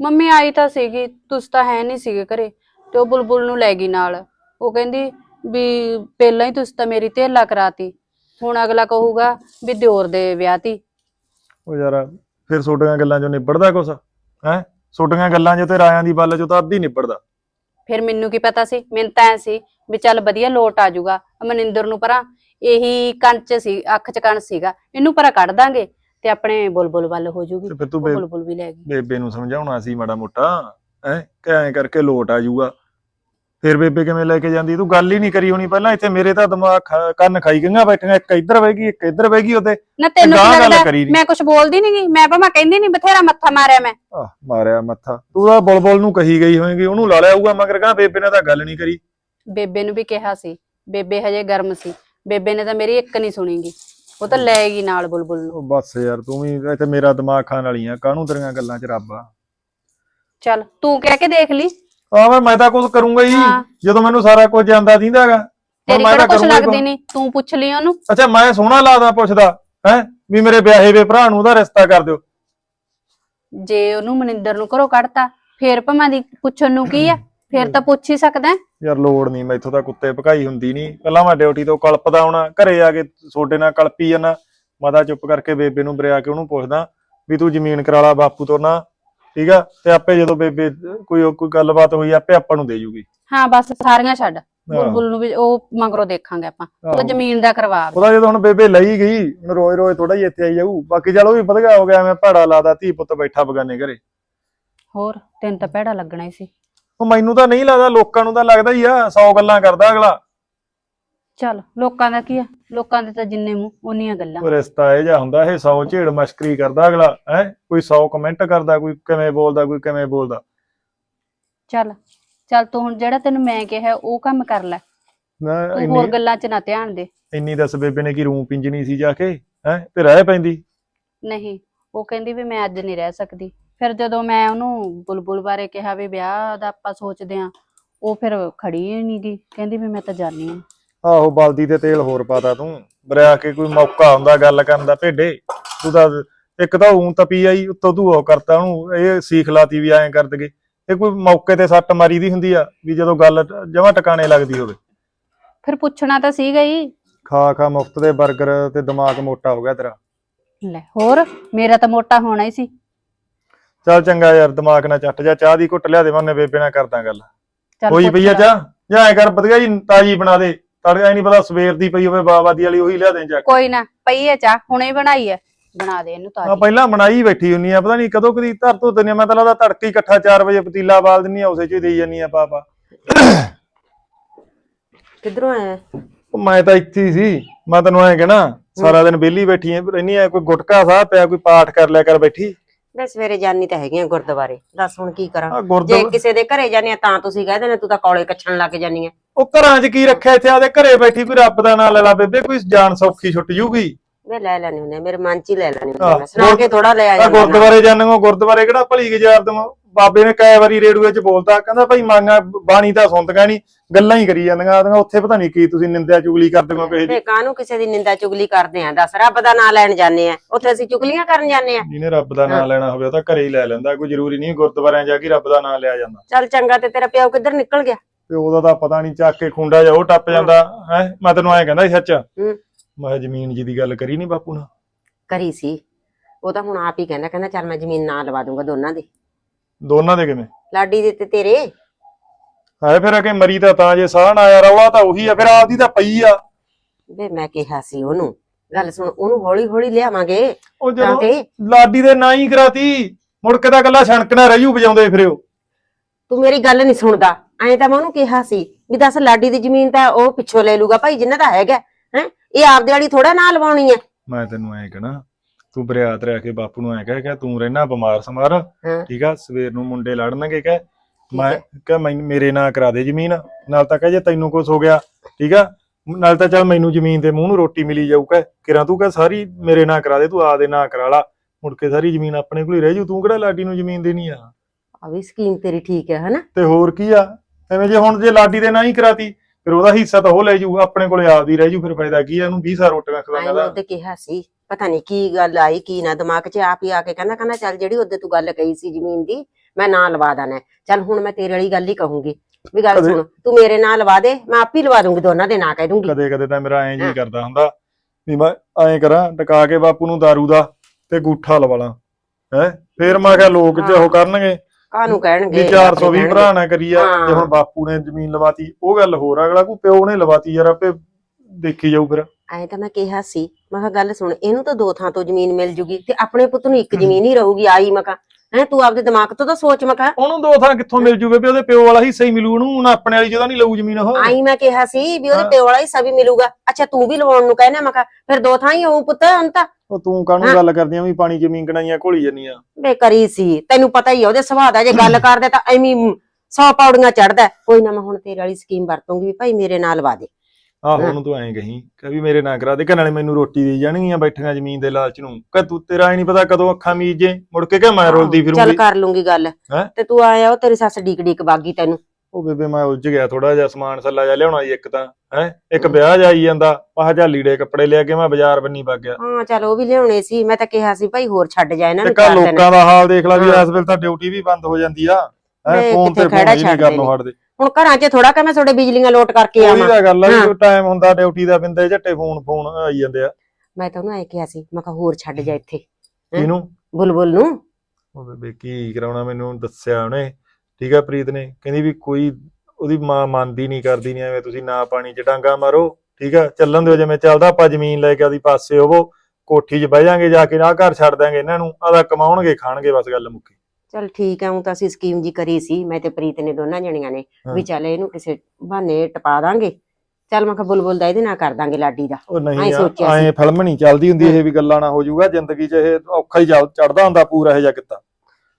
ਮੰਮੀ ਆਈ ਤਾਂ ਸੀਗੀ ਤੁਸੀਂ ਤਾਂ ਹੈ ਨਹੀਂ ਸੀਗੇ ਘਰੇ ਤੇ ਉਹ ਬੁਲਬੁਲ ਨੂੰ ਲੈ ਗਈ ਨਾਲ। ਉਹ ਕਹਿੰਦੀ ਵੀ ਪਹਿਲਾਂ ਹੀ ਤੁਸੀਂ ਤਾਂ ਮੇਰੀ ਧੇਲਾ ਕਰਾਤੀ ਹੁਣ ਅਗਲਾ ਕਹੂਗਾ ਵੀ ਦਿਓਰ ਦੇ ਵਿਆਹ ਤੀ। ਉਹ ਯਾਰ ਫਿਰ ਛੋਟੀਆਂ ਗੱਲਾਂ ਚੋਂ ਨਿਬੜਦਾ ਕੁਛ? ਹੈ? ਛੋਟੀਆਂ ਗੱਲਾਂ ਚੋਂ ਤੇ ਰਾਇਆਂ ਦੀ ਬੱਲ ਚੋਂ ਤਾਂ ਅੱਧੀ ਨਿਬੜਦਾ। ਫਿਰ ਮੈਨੂੰ ਕੀ ਪਤਾ ਸੀ? ਮੈਨੂੰ ਤਾਂ ਐ ਸੀ ਵੀ ਚੱਲ ਵਧੀਆ ਲੋਟ ਆ ਜਾਊਗਾ। ਮਨਿੰਦਰ ਨੂੰ ਪਰਾਂ ਇਹੀ ਕੰਚ ਸੀ ਅੱਖ ਚ ਕਣ ਸੀਗਾ। ਇਹਨੂੰ ਪਰਾਂ ਕੱਢ ਦਾਂਗੇ। ਤੇ ਆਪਣੇ ਬੁਲਬੁਲ ਵੱਲ ਹੋ ਜੂਗੀ ਤੇ ਫਿਰ ਤੂੰ ਬੇ- ਬੁਲਬੁਲ ਵੀ ਲੈ ਗਈ। ਬੇਬੇ ਨੂੰ ਸਮਝਾਉਣਾ ਸੀ ਮਾੜਾ ਮੋਟਾ ਹੈ ਕਿ ਐਂ ਕਰਕੇ ਲੋਟ ਆ ਜਾਊਗਾ ਫਿਰ ਬੇਬੇ ਕਿਵੇਂ ਲੈ ਕੇ ਜਾਂਦੀ? ਤੂੰ ਗੱਲ ਹੀ ਨਹੀਂ ਕਰੀ ਹੋਣੀ ਪਹਿਲਾਂ ਇੱਥੇ ਮੇਰੇ ਤਾਂ ਦਿਮਾਗ ਖਾ- ਕੰਨ ਖਾਈ ਗਈਆਂ ਬੈਠੀਆਂ ਇੱਕ ਇੱਧਰ ਬਹਿਗੀ ਇੱਕ ਇੱਧਰ ਬਹਿਗੀ ਉਹਦੇ। ਨਾ ਤੈਨੂੰ ਕੀ ਗੱਲ ਲੱਗਦਾ? ਕਰੀ। ਮੈਂ ਕੁਝ ਬੋਲਦੀ ਨਹੀਂ ਮੈਂ ਭਾਵੇਂ ਕਹਿੰਦੀ ਨਹੀਂ ਬਥੇਰਾ ਮੱਥਾ ਮਾਰਿਆ ਮੈਂ। ਆਹ ਮਾਰਿਆ ਮੱਥਾ। ਤੂੰ ਤਾਂ ਬੁਲਬੁਲ ਨੂੰ ਕਹੀ ਗਈ ਹੋਏਗੀ ਉਹਨੂੰ ਲਾ ਲਿਆ ਹੋਊਗਾ ਮਗਰ ਕਹਾਂ ਬੇਬੇ ਨੇ ਤਾਂ ਗੱਲ ਨਹੀਂ ਕਰੀ। ਬੇਬੇ ਨੂੰ ਵੀ ਕਿਹਾ ਸੀ ਬੇਬੇ ਹਜੇ ਗਰਮ ਸੀ। ਬੇਬੇ ਨੇ ਤਾਂ ਮੇਰੀ ਇੱਕ ਨਹੀਂ ਸੁਣੀਗੀ ਉਹ ਤਾਂ ਲੈ ਗਈ ਨਾਲ ਬੁਲਬੁਲ ਨੂੰ। ਉਹ ਬਸ ਯਾਰ ਤੂੰ ਵੀ ਇੱਥੇ ਮੇਰਾ ਦਿਮਾਗ ਖਾਣ ਵਾਲੀ ਆ। ਕਾਹਨੂੰ ਤੇਰੀਆਂ ਗੱਲਾਂ 'ਚ ਰੱਬ ਆ? ਚੱਲ ਤੂੰ ਕਹਿ ਕੇ ਦੇਖ ਲਈ। ਆਹ ਮੈਂ ਤਾਂ ਕੁਝ ਕਰੂੰਗਾ ਹੀ। ਹਾਂ। ਜਦੋਂ ਮੈਨੂੰ ਸਾਰਾ ਕੁਝ ਜਾਂਦਾ ਦੀਂਦਾਗਾ ਤੇਰੀ ਕਿਹੜਾ ਕੁਛ ਲੱਗਦੀ ਨਹੀਂ? ਤੂੰ ਪੁੱਛ ਲਈ ਉਹਨੂੰ। ਅੱਛਾ ਮੈਂ ਸੋਹਣਾ ਲੱਗਦਾ ਪੁੱਛਦਾ ਹੈ? ਵੀ ਮੇਰੇ ਵਿਆਹੇ ਵੇ ਭਰਾ ਨੂੰ ਉਹਦਾ ਰਿਸ਼ਤਾ ਕਰ ਦਿਓ। ਜੇ ਉਹਨੂੰ ਮਨਿੰਦਰ ਨੂੰ ਘਰੋਂ ਕੱਢਤਾ ਫੇਰ ਭਵਾਂ ਦੀ ਪੁੱਛਣ ਨੂੰ ਕੀ ਆ? ਫੇਰ ਤਾਂ ਪੁੱਛ ਹੀ ਸਕਦਾ ਹੈ। ਯਾਰ ਲੋੜ ਨਹੀਂ ਮੈਥੋਂ ਤਾਂ ਕੁੱਤੇ ਭਕਾਈ ਹੁੰਦੀ ਨਹੀਂ ਪਹਿਲਾਂ ਮੈਂ ਡਿਊਟੀ ਤੋਂ ਕਲਪਦਾ ਆਉਣਾ ਘਰੇ ਆ ਕੇ ਛੋਡੇ ਨਾਲ ਕਲਪੀ ਜਾਣਾ ਮਾਤਾ ਚੁੱਪ ਕਰਕੇ ਬੇਬੇ ਨੂੰ ਬਰਿਆ ਕੇ ਉਹਨੂੰ ਪੁੱਛਦਾ ਵੀ ਤੂੰ ਜ਼ਮੀਨ ਕਰਾਲਾ ਬਾਪੂ ਤੋਂ ਨਾ ਠੀਕ ਆ? ਤੇ ਆਪੇ ਜਦੋਂ ਬੇਬੇ ਕੋਈ ਕੋਈ ਗੱਲਬਾਤ ਹੋਈ ਆਪੇ ਆਪਾਂ ਨੂੰ ਦੇ ਜੂਗੀ। ਹਾਂ ਬਸ ਸਾਰੀਆਂ ਛੱਡ। ਬੁਲਬੁਲ ਨੂੰ ਵੀ ਉਹ ਮਗਰੋਂ ਦੇਖਾਂਗੇ ਆਪਾਂ। ਉਹ ਆਹੋ। ਜ਼ਮੀਨ ਦਾ ਕਰਵਾ ਉਹਦਾ ਜਦੋਂ ਹੁਣ ਬੇਬੇ ਲਈ ਗਈ ਹੁਣ ਰੋਜ਼ ਰੋਜ਼ ਥੋੜਾ ਜਿਹਾ ਇੱਥੇ ਆਈ ਜਾਊ। ਬਾਕੀ ਚਲ ਉਹ ਵੀ ਵਧਗਾ ਹੋ ਗਿਆ ਮੈਂ ਭੜਾ ਲਾਦਾ ਧੀ ਪੁੱਤ ਬੈਠਾ ਬਗਾਨੇ ਘਰੇ। ਹੋਰ ਤੈਨੂੰ ਤਾਂ ਭੈੜਾ ਲੱਗਣਾ ਹੀ ਸੀ। ਉਹ ਮੈਨੂੰ ਤਾਂ ਨਹੀਂ ਲੱਗਦਾ ਲੋਕਾਂ ਨੂੰ ਤਾਂ ਲੱਗਦਾ ਹੀ ਆ 100 ਗੱਲਾਂ ਕਰਦਾ ਅਗਲਾ। ਚੱਲ ਲੋਕਾਂ ਦਾ ਕੀ ਆ? ਲੋਕਾਂ ਦੇ ਤਾਂ ਜਿੰਨੇ ਮੂੰਹ ਉਨੀਆਂ ਗੱਲਾਂ। ਉਹ ਰਿਸ਼ਤਾ ਇਹ ਜਿਹਾ ਹੁੰਦਾ ਇਹ 100 ਝੇੜ ਮਸ਼ਕਰੀ ਕਰਦਾ ਅਗਲਾ ਹੈ? ਕੋਈ 100 ਕਮੈਂਟ ਕਰਦਾ ਕੋਈ ਕਿਵੇਂ ਬੋਲਦਾ ਕੋਈ ਕਿਵੇਂ ਬੋਲਦਾ। ਚੱਲ ਚੱਲ ਤੂੰ ਹੁਣ ਜਿਹੜਾ ਤੈਨੂੰ ਮੈਂ ਕਿਹਾ ਉਹ ਕੰਮ ਕਰ ਲੈ। ਨਾ ਤੂੰ ਹੋਰ ਗੱਲਾਂ 'ਚ ਨਾ ਧਿਆਨ ਦੇ। ਇੰਨੀ ਦੱਸ ਬੇਬੇ ਨੇ ਕੀ ਰੂੰ ਪਿੰਜਣੀ ਸੀ ਜਾ ਕੇ ਹੈ? ਤੇ ਰਹਿ ਪੈਂਦੀ। ਨਹੀਂ ਉਹ ਕਹਿੰਦੀ ਵੀ ਮੈਂ ਅੱਜ ਨਹੀਂ ਰਹਿ ਸਕਦੀ। ਫਿਰ ਜਦੋਂ ਮੈਂ ਉਹਨੂੰ ਬੁਲਬੁਲ ਬਾਰੇ ਕਿਹਾ ਵੀ ਵਿਆਹ ਦਾ ਆਪਾਂ ਸੋਚਦੇ ਆਂ ਉਹ ਫਿਰ ਖੜੀ ਹੀ ਨਹੀਂ ਗਈ ਕਹਿੰਦੀ ਵੀ ਮੈਂ ਤਾਂ ਜਾਣੀ ਆ। ਆਹੋ ਬਲਦੀ ਤੇ ਤੇਲ ਹੋਰ ਪਾਤਾ ਤੂੰ। ਬਰਿਆ ਕੇ ਕੋਈ ਮੌਕਾ ਹੁੰਦਾ ਗੱਲ ਕਰਨ ਦਾ ਭੇਡੇ। ਤੂੰ ਤਾਂ ਇੱਕ ਤਾਂ ਉਂ ਤਪੀ ਆਈ ਉੱਤੋਂ ਤੂੰ ਉਹ ਕਰਤਾ ਉਹਨੂੰ ਇਹ ਸੀਖ ਲਾਤੀ ਵੀ ਐਂ ਕਰ ਦਗੇ ਇਹ ਕੋਈ ਮੌਕੇ ਤੇ ਸੱਟ ਮਾਰੀ ਦੀ ਹੁੰਦੀ ਆ ਵੀ ਜਦੋਂ ਗੱਲ ਜਮਾ ਟਿਕਾਣੇ ਲੱਗਦੀ ਹੋਵੇ। ਫਿਰ ਪੁੱਛਣਾ ਤਾਂ ਸੀਗਾ ਹੀ। ਖਾ ਖਾ ਮੁਫਤ ਦੇ 버ਗਰ ਤੇ ਦਿਮਾਗ ਮੋਟਾ ਹੋ ਗਿਆ ਤੇਰਾ। ਲੈ ਹੋਰ ਮੇਰਾ ਤਾਂ ਮੋਟਾ ਹੋਣਾ ਹੀ ਸੀ। ਚੱਲ ਚੰਗਾ ਯਾਰ ਦਿਮਾਗ ਨਾ ਚੱਟ ਜਾ ਚਾਹ ਦੀ ਘੁੱਟ ਲਿਆ ਦੇ ਮੈਂ ਬੇਬੇ ਨਾਲ ਕਰਦਾ ਗੱਲ। ਚੱਲ ਹੋਈ ਪਈ ਆ। ਚਾਹ? ਜਾਂ ਐ ਕਰ ਵਧੀਆ ਜੀ ਤਾਜੀ ਬਣਾ ਦੇ। ਤੜਕਾ ਨਹੀਂ ਪਤਾ ਸਵੇਰ ਦੀ ਪਈ ਹੋਵੇ ਬਾਬਾਦੀ ਵਾਲੀ ਉਹੀ ਲਿਆ ਦੇ ਜਾ ਕੇ। ਕੋਈ ਨਾ ਪਈ ਹੈ ਚਾਹ ਹੁਣੇ ਹੀ ਬਣਾਈ ਹੈ ਬਣਾ ਦੇ ਇਹਨੂੰ ਆ ਤਾਜੀ ਪਹਿਲਾਂ ਬਣਾਈ ਬੈਠੀ ਹੁੰਨੀ ਆ ਪਤਾ ਨਹੀਂ ਕਦੋਂ ਕਦੀ ਧਰ ਧੋ ਦਿੰਨੀ ਆ ਮੈਂ ਤਾਂ ਲੱਗਦਾ ਤੜਕੇ ਹੀ ਇਕੱਠਾ 4 ਵਜੇ ਪਤੀਲਾ ਬਾਲ ਦਿੰਨੀ ਆ ਉਸੇ ਚ ਹੀ ਦੇਈ ਜਾਨੀ ਆ ਪਾਪਾ। ਕਿੱਧਰੋਂ ਆਇਆ? ਉਹ ਮੈਂ ਤਾਂ ਇੱਥੇ ਹੀ ਸੀ ਮੈਂ ਤੈਨੂੰ ਐਂ ਕਹਿਣਾ ਸਾਰਾ ਦਿਨ ਵਿਹਲੀ ਬੈਠੀ ਐ ਰਹਿਨੀ ਆ ਕੋਈ ਗੁਟਕਾ ਸਾਹ ਪਿਆ ਕੋਈ ਪਾਠ ਕਰ ਲਿਆ ਕਰ ਬੈਠੀ। ਮੈਂ ਸਵੇਰੇ ਜਾਨੀ ਤਾਂ ਹੈਗੀ ਆ ਗੁਰਦੁਆਰੇ। ਦੱਸ ਹੁਣ ਕੀ ਕਰਾਂ? ਜੇ ਕਿਸੇ ਦੇ ਘਰੇ ਆ ਤਾਂ ਤੁਸੀਂ ਕਹਿੰਦੇ ਨੇ ਤੂੰ ਤਾਂ ਕੌਲੇ ਕੱਛਣ ਲੱਗ ਜਾਨੀ ਆ। ਉਹ ਘਰਾਂ 'ਚ ਕੀ ਰੱਖਿਆ ਇੱਥੇ? ਆਦੇ ਘਰੇ ਬੈਠੀ ਕੋਈ ਰੱਬ ਦਾ ਨਾਂ ਲੈ ਲਾ ਬੇਬੇ ਕੋਈ ਜਾਨ ਸੌਖੀ ਛੁੱਟ ਜੂਗੀ। ਵੇ ਲੈ ਲੈਣੀ ਹੁੰਦੇ ਆ, ਮੇਰੇ ਮਨ ਚ ਹੀ ਲੈ ਲੈਣੀ ਹੁੰਦੀ ਆ। ਸੁਣਾ ਕੇ ਥੋੜਾ ਲੈ ਆ ਜਾਂਦਾ। ਗੁਰਦੁਆਰੇ ਜਾਣੋ ਗੁਰਦੁਆਰੇ ਕਿਹੜਾ ਭਲੀ ਗੁਜ਼ਾਰ ਦਵਾਂ? ਬਾਬੇ ਨੇ ਕਈ ਵਾਰੀ ਰੇਡੂਏ 'ਚ ਬੋਲਤਾ ਕਹਿੰਦਾ ਭਾਈ ਮੰਗਾ ਬਾਣੀ ਤਾਂ ਸੁਣਦਗਾ ਨਹੀਂ ਗੱਲਾਂ ਹੀ ਕਰੀ ਜਾਂਦੀਆਂ ਆਦੀਆਂ ਉੱਥੇ ਪਤਾ ਨਹੀਂ ਕੀ ਤੁਸੀਂ ਨਿੰਦਿਆ ਚੁਗਲੀ ਕਰਦੇ ਹੋ ਕਿਸੇ ਦੀ। ਤੇ ਕਾਹਨੂੰ ਕਿਸੇ ਦੀ ਨਿੰਦਾ ਚੁਗਲੀ ਕਰਦੇ ਆ? ਦੱਸ ਰੱਬ ਦਾ ਨਾਂ ਲੈਣ ਜਾਂਦੇ ਆ। ਉੱਥੇ ਅਸੀਂ ਚੁਗਲੀਆਂ ਕਰਨ ਜਾਂਦੇ ਆ। ਜਿਹਨੇ ਰੱਬ ਦਾ ਨਾਮ ਲੈਣਾ ਹੋਵੇ ਉਹ ਤਾਂ ਘਰੇ ਹੀ ਲੈ ਲੈਂਦਾ ਕੋਈ ਜ਼ਰੂਰੀ ਨਹੀਂ ਗੁਰਦੁਆਰਿਆਂ ਜਾ ਕੇ ਰੱਬ ਦਾ ਨਾਮ ਲਿਆ ਜਾਂਦਾ। ਚੱਲ ਚੰਗਾ ਤੇ ਤੇਰਾ ਪਿਓ ਕਿੱਧਰ ਨਿਕਲ ਗਿਆ? ਤੇ ਉਹਦਾ ਤਾਂ ਪਤਾ ਨਹੀਂ ਚੱਕ ਕੇ ਖੁੰਡਾ ਜਾ ਉਹ ਟੱਪ ਜਾਂਦਾ ਹੈ ਮੈਂ ਤੈਨੂੰ ਐਂ ਕਹਿੰਦਾ ਸੀ ਸੱਚ। ਹੂੰ। ਮੈਂ ਕਿਹਾ ਜ਼ਮੀਨ ਜੀ ਦੀ ਗੱਲ ਕਰੀ ਨਹੀਂ ਬਾਪੂ ਨਾਲ? ਕਰੀ ਸੀ। ਉਹ ਤਾਂ ਹੁਣ ਆਪ ਹੀ ਕਹਿੰਦਾ ਕਹਿੰਦਾ ਚੱਲ ਮੈਂ ਜ਼ਮੀਨ ਨਾ ਲਵਾ ਦੂੰਗਾ ਦੋਨਾਂ ਦੀ। ਦੋਨਾਂ ਦੇ ਕਿਵੇਂ? ਲਾਡੀ ਦੇ ਤੇ ਤੇਰੇ? ਹਾਏ ਫਿਰ ਅਗੇ ਮਰੀ ਤਾਂ ਤਾਂ ਜੇ ਸਾਹ ਨਾ ਆਇਆ ਰੌਲਾ ਤਾਂ ਉਹੀ ਆ ਫਿਰ ਆਪਦੀ ਤਾਂ ਪਈ ਆ। ਵੇ ਮੈਂ ਕਿਹਾ ਸੀ ਉਹਨੂੰ ਗੱਲ ਸੁਣ ਉਹਨੂੰ ਹੌਲੀ ਹੌਲੀ ਲਿਆਵਾਂਗੇ। ਉਹ ਤਾਂ ਜਦੋਂ ਕਿ ਲਾਡੀ ਦੇ ਨਾਂ ਹੀ ਕਰਾਤੀ ਮੁੜ ਕੇ ਤਾਂ ਗੱਲਾਂ ਛਣਕਣਾ ਰਹਿ ਜੂ ਵਜਾਉਂਦੇ ਫਿਰਿਓ। ਤੂੰ ਮੇਰੀ ਗੱਲ ਨਹੀਂ ਸੁਣਦਾ। ਐਂ ਤਾਂ ਮੈਂ ਉਹਨੂੰ ਕਿਹਾ ਸੀ ਵੀ ਦੱਸ ਲਾਡੀ ਦੀ ਜ਼ਮੀਨ ਤਾਂ ਉਹ ਪਿੱਛੋਂ ਲੈ ਲੂਗਾ ਭਾਈ ਜਿੰਨਾ ਦਾ ਹੈਗਾ ਹੈ? ਇਹ ਆਪਦੇ ਵਾਲੀ ਥੋੜਾ ਨਾ ਲਵਾਉਣੀ ਹੈ ਮੈਂ ਤੈਨੂੰ ਐਂ ਕਹਣਾ ਤੂੰ ਬਰਿਆਤ ਰਹਿ ਕੇ ਬਾਪੂ ਨੂੰ ਐਂ ਕਹਿ ਕਿ ਤੂੰ ਰਹਿਣਾ ਬਿਮਾਰ ਸਮਾਰ ਹਾਂ। ਠੀਕ ਆ? ਸਵੇਰ ਨੂੰ ਮੁੰਡੇ ਲੜਨਗੇ ਕਹਿ। ਮੈਂ। ਕਹ ਮੈਂ ਮੇਰੇ ਨਾਂ ਕਰਾ ਦੇ ਜ਼ਮੀਨ। ਨਾਲ ਤਾਂ ਕਹ ਜੇ ਤੈਨੂੰ ਕੁਝ ਹੋ ਗਿਆ ਠੀਕ ਆ? ਨਾਲ ਤਾਂ ਚੱਲ ਮੈਨੂੰ ਜ਼ਮੀਨ ਦੇ ਮੂੰਹ ਨੂੰ ਰੋਟੀ ਮਿਲੀ ਜਾਊ ਕਹ। ਕਿਰਾਂ ਤੂੰ ਕਹ ਸਾਰੀ ਮੇਰੇ ਨਾਂ ਕਰਾ ਦੇ ਤੂੰ ਆ ਦੇ ਨਾਂ ਕਰਾ ਲਾ। ਮੁੜ ਕੇ ਸਾਰੀ ਜ਼ਮੀਨ ਆਪਣੇ ਕੋਲ ਹੀ ਰਹਿ ਜੂ ਤੂੰ ਕਿਹੜਾ ਲਾਡੀ ਨੂੰ ਜ਼ਮੀਨ ਦੇਣੀ ਆ? ਆ ਵੀ ਸਕੀਮ ਤੇਰੀ ਠੀਕ ਹੈ ਹਨਾ? ਤੇ ਹੋਰ ਕੀ ਆ? ਐਵੇਂ ਜੇ ਹੁਣ ਜੇ ਲਾਡੀ ਦੇ ਨਾਂ ਹੀ ਕਰਾਤੀ ਫਿਰ ਉਹਦਾ ਹਿੱਸਾ ਤਾਂ ਉਹ ਲੈ ਜੂ ਆਪਣੇ ਕੋਲੇ ਆਪਦੀ ਰਹਿ ਜੂ ਫਿਰ ਫਾਇਦਾ ਕੀ ਆ ਉਹਨੂੰ 20 ਸਾਲ ਰੋਟੀਆਂ ਆਈ ਖਵਾਉਣਾ ਦਾ। ਉਹਦੇ ਕਿਹਾ ਸੀ ਪਤਾ ਨਹੀਂ ਕੀ ਗੱਲ ਆਈ ਕੀ ਨਾ ਦਿਮਾਗ 'ਚ ਆਪ ਹੀ ਆ ਕੇ ਕਹਿੰਦਾ ਕਹਿੰਦਾ ਚੱਲ ਜਿਹੜੀ ਉਹਦੇ ਤੂੰ ਗੱਲ ਕਹੀ ਸੀ ਜ਼ਮੀਨ ਦੀ ਮੈਂ ਨਾਂ ਲਵਾ ਦੇਣਾ। ਚੱਲ ਹੁਣ ਮੈਂ ਤੇਰੇ ਵਾਲੀ ਗੱਲ ਹੀ ਕਹੂੰਗੀ। ਵੀ ਗੱਲ ਕਦੇ- ਸੁਣ ਤੂੰ ਮੇਰੇ ਨਾਂ ਲਵਾ ਦੇ ਮੈਂ ਆਪ ਹੀ ਲਵਾ ਦੂੰਗੀ ਦੋਨਾਂ ਦੇ ਨਾਂ ਕਹਿ ਦੂੰਗੀ। ਕਦੇ ਕਦੇ ਤਾਂ ਮੇਰਾ ਐਂ ਜੀ ਹਾਂ। ਕਰਦਾ ਹੁੰਦਾ ਵੀ ਮੈਂ ਐਂ ਕਰਾਂ ਟਕਾ ਕੇ ਬਾਪੂ ਨੂੰ दारू ਦਾ ਤੇ ਗੂਠਾ ਲਵਾ ਲਾਂ। ਹੈ? ਫੇਰ ਮੈਂ ਕਿਹਾ ਲੋਕ ਜੇ ਉਹ ਕਰਨਗੇ। ਕਾਹਨੂੰ ਕਹਿਣਗੇ? ਵੀ 420 ਭਰਾ ਨਾ ਕਰੀਆ। ਜੇ ਹੁਣ ਬਾਪੂ ਨੇ ਜ਼ਮੀਨ ਲਵਾਤੀ ਉਹ ਗੱਲ ਹੋਰ ਆ, ਅਗਲਾ ਕੋ ਪਿਓ ਨੇ ਲਵਾਤੀ ਯਾਰ ਆਪੇ ਦੇਖੀ ਜਾਊ ਫਿਰ। ਐਂ ਤਾਂ ਮੈਂ ਕਿਹਾ ਸੀ ਮੈਂ ਕਿਹਾ ਗੱਲ ਸੁਣ ਇਹਨੂੰ ਤਾਂ ਦੋ ਥਾਂ ਤੋਂ ਜ਼ਮੀਨ ਮਿਲ ਜੂਗੀ ਤੇ ਆਪਣੇ ਪੁੱਤ ਨੂੰ ਇੱਕ ਜ਼ਮੀਨ ਹੀ ਰਹੂਗੀ ਆਈ ਮੈਂ ਕਿਹਾ ਹੈ ਤੂੰ ਆਪਦੇ ਦਿਮਾਗ ਤੋਂ ਤਾਂ ਸੋਚ ਮੈਂ ਕਿਹਾ ਉਹਨੂੰ ਦੋ ਥਾਂ ਕਿੱਥੋਂ ਮਿਲ ਜੂਵੇ ਵੀ ਉਹਦੇ ਪਿਓ ਵਾਲਾ ਹਿੱਸਾ ਹੀ ਮਿਲੂ ਉਹਨੂੰ ਹੁਣ ਆਪਣੇ ਵਾਲੀ ਜਿਹਦਾ ਨਹੀਂ ਲਊ ਜ਼ਮੀਨ ਉਹ। ਆਈ ਮੈਂ ਕਿਹਾ ਸੀ ਵੀ ਉਹਦੇ ਹਾਂ। ਪਿਓ ਵਾਲਾ ਹਿੱਸਾ ਵੀ ਮਿਲੂਗਾ। ਅੱਛਾ ਤੂੰ ਵੀ ਲਵਾਉਣ ਨੂੰ ਕਹਿਣਾ ਮੈਂ ਕਿਹਾ ਫਿਰ ਦੋ ਥਾਂ ਹੀ ਹੋਊ ਪੁੱਤ ਹੁਣ ਤਾਂ ਉਹ ਤੂੰ ਕਾਹਨੂੰ ਹਾਂ। ਗੱਲ ਕਰਦੀਆਂ ਵੀ ਪਾਣੀ ਜ਼ਮੀਨ ਕਣਾਈਆਂ ਘੋਲੀ ਜੰਨੀਆਂ ਬੇਕਰੀ ਸੀ ਤੈਨੂੰ ਪਤਾ ਹੀ ਆ ਉਹਦੇ ਸੁਭਾਅ ਦਾ ਜੇ ਗੱਲ ਕਰਦੇ ਤਾਂ ਐਵੇਂ ਹੀ ਸੌ ਪੌੜੀਆਂ ਚੜਦਾ ਕੋਈ ਨਾ ਮੈਂ ਹੁਣ ਤੇਰੇ ਵਾਲੀ ਸਕੀਮ ਵਰਤੂੰਗੀ ਵੀ ਭਾਈ ਮੇਰੇ ਨਾਲ ਲਵਾ ਦੇ ਆਹੋ ਹਾਂ। ਉਹਨੂੰ ਤੂੰ ਐਂ ਕਹੀਂ ਕਿ ਵੀ ਮੇਰੇ ਨਾਂ ਕਰਾ ਦੇ ਕਿ ਨਾਲੇ ਮੈਨੂੰ ਰੋਟੀ ਦੇ ਜਾਣਗੀਆਂ ਬੈਠੀਆਂ ਜ਼ਮੀਨ ਦੇ ਲਾਲਚ ਨੂੰ। ਕਿ ਤੂੰ ਤੇਰਾ ਐ ਨਹੀਂ ਪਤਾ ਕਦੋਂ ਅੱਖਾਂ ਮੀਚ ਜੇ ਮੁੜ ਕੇ ਕਿ ਮੈਂ ਰੋਲਦੀ ਚੱਲ ਫਿਰੂੰਗੀ ਕਰ ਲੂੰਗੀ ਗੱਲ। ਹੈਂ? ਤੇ ਤੂੰ ਆਇਆ ਉਹ ਤੇਰੀ ਸੱਸ ਡੀਕ ਡੀਕ ਬਾਗੀ ਤੈਨੂੰ। ਉਹ ਬੇਬੇ ਮੈਂ ਉਲਝ ਗਿਆ ਥੋੜਾ ਜਿਹਾ ਸਮਾਨ ਸੱਲਾ ਜਿਹਾ ਲਿਆਉਣਾ ਸੀ ਇੱਕ ਤਾਂ ਹੈ? ਇੱਕ ਵਿਆਹ ਜਾਈ ਜਾਂਦਾ ਆਹ ਜਾਂ ਲੀੜੇ ਕੱਪੜੇ ਲਿਆ ਕੇ ਮੈਂ ਬਾਜ਼ਾਰ ਬੰਨੀ ਵਗ ਗਿਆ। ਹਾਂ ਚੱਲ ਉਹ ਵੀ ਲਿਆਉਣੇ ਸੀ ਮੈਂ ਤਾਂ ਕਿਹਾ ਸੀ ਭਾਈ ਹੋਰ ਛੱਡ ਜਾ ਇਹਨਾਂ ਤੇ ਨੂੰ ਕਾ ਚਾਰ ਦਿਨ ਲੋਕਾਂ ਦਾ ਹਾਲ ਦੇਖ ਲੈ ਵੀ। ਇਸ ਵੇਲੇ ਤਾਂ ਡਿਊਟੀ ਵੀ ਬੰਦ ਹੋ ਜਾਂਦੀ ਆ। ਹੈ ਫੋਨ ਕਿੱਥੇ ਤੇ ਖਹਿੜਾ ਫੋਨ ਹੀ ਨਹੀਂ ਛੱਡਦੇ ਕਰਨੋਂ ਨੇ। ਹਟਦੇ। ਹੁਣ ਘਰਾਂ 'ਚ ਥੋੜਾ ਕਿ ਮੈਂ ਤੁਹਾਡੇ ਬਿਜਲੀਆਂ ਲੋਟ ਕਰਕੇ ਉਹੀ ਆਵਾਂ। ਤਾਂ ਗੱਲ ਆ ਵੀ ਹਾਂ। ਜੋ ਟਾਈਮ ਹੁੰਦਾ ਡਿਊਟੀ ਦਾ ਬਿੰਦੇ ਝੱਟੇ ਫੋਨ ਫੋਨ ਆਈ ਜਾਂਦੇ ਆ। ਮੈਂ ਤਾਂ ਉਹਨੂੰ ਐ ਕਿਹਾ ਸੀ ਮੈਂ ਕਿਹਾ ਹੋਰ ਛੱਡ ਜਾ ਇੱਥੇ। ਇਹਨੂੰ ਬੁਲਬੁਲ ਨੂੰ। ਉਹ ਬੇਬੇ ਕੀ ਕਰਾਉਣਾ ਮੈਨੂੰ ਦੱਸਿਆ ਉਹਨੇ। ਠੀਕ ਆ ਪ੍ਰੀਤ ਨੇ ਕਹਿੰਦੀ ਵੀ ਕੋਈ ਉਹਦੀ ਮਾਂ ਮੰਨਦੀ ਨਹੀਂ ਕਰਦੀ ਨਹੀਂ ਐਵੇਂ ਤੁਸੀਂ ਨਾ ਪਾਣੀ ਚ ਡਾਂਗਾ ਮਾਰੋ। ਠੀਕ ਆ ਚੱਲਣ ਦਿਓ ਜਿਵੇਂ ਚੱਲਦਾ ਆਪਾਂ ਜ਼ਮੀਨ ਲੈ ਕੇ ਆਦੀ ਪਾਸੇ ਹੋਵੋ। ਕੋਠੀ 'ਚ ਬਹਿ ਜਾਾਂਗੇ ਜਾ ਕੇ ਨਾ ਘਰ ਛੱਡ ਦਾਂਗੇ ਇਹਨਾਂ ਨੂੰ ਆਦਾ ਕਮਾਉਣਗੇ ਖਾਣਗੇ ਬਸ ਗੱਲ ਮੁੱਕੀ। ਚੱਲ ਠੀਕ ਹੈ ਉਹ ਤਾਂ ਅਸੀਂ ਸਕੀਮ ਜੀ ਕਰੀ ਸੀ ਮੈਂ ਤੇ ਪ੍ਰੀਤ ਨੇ ਦੋਨਾਂ ਜਣੀਆਂ ਨੇ ਵੀ। ਚੱਲ ਇਹਨੂੰ ਕਿਸੇ ਬਹਾਨੇ ਟਪਾ ਦਾਂਗੇ। ਚੱਲ ਮੈਂ ਕਿਹਾ ਬੁਲਬੁਲ ਦਾ ਇਹਦੇ ਨਾਲ ਕਰ ਦਾਂਗੇ ਲਾਡੀ ਦਾ। ਉਹ ਐਂ ਨਹੀਂ ਸੋਚਿਆ ਐ ਫਿਲਮ ਨਹੀਂ ਚੱਲਦੀ ਹੁੰਦੀ ਇਹ ਵੀ ਗੱਲਾਂ ਨਾ ਹੋ ਜਾਊਗਾ ਜ਼ਿੰਦਗੀ 'ਚ ਇਹ ਔਖਾ ਹੀ ਚੜਦਾ ਹੁੰਦਾ ਪੂਰਾ ਇਹ ਜਿਹਾ ਕਿੱਤਾ।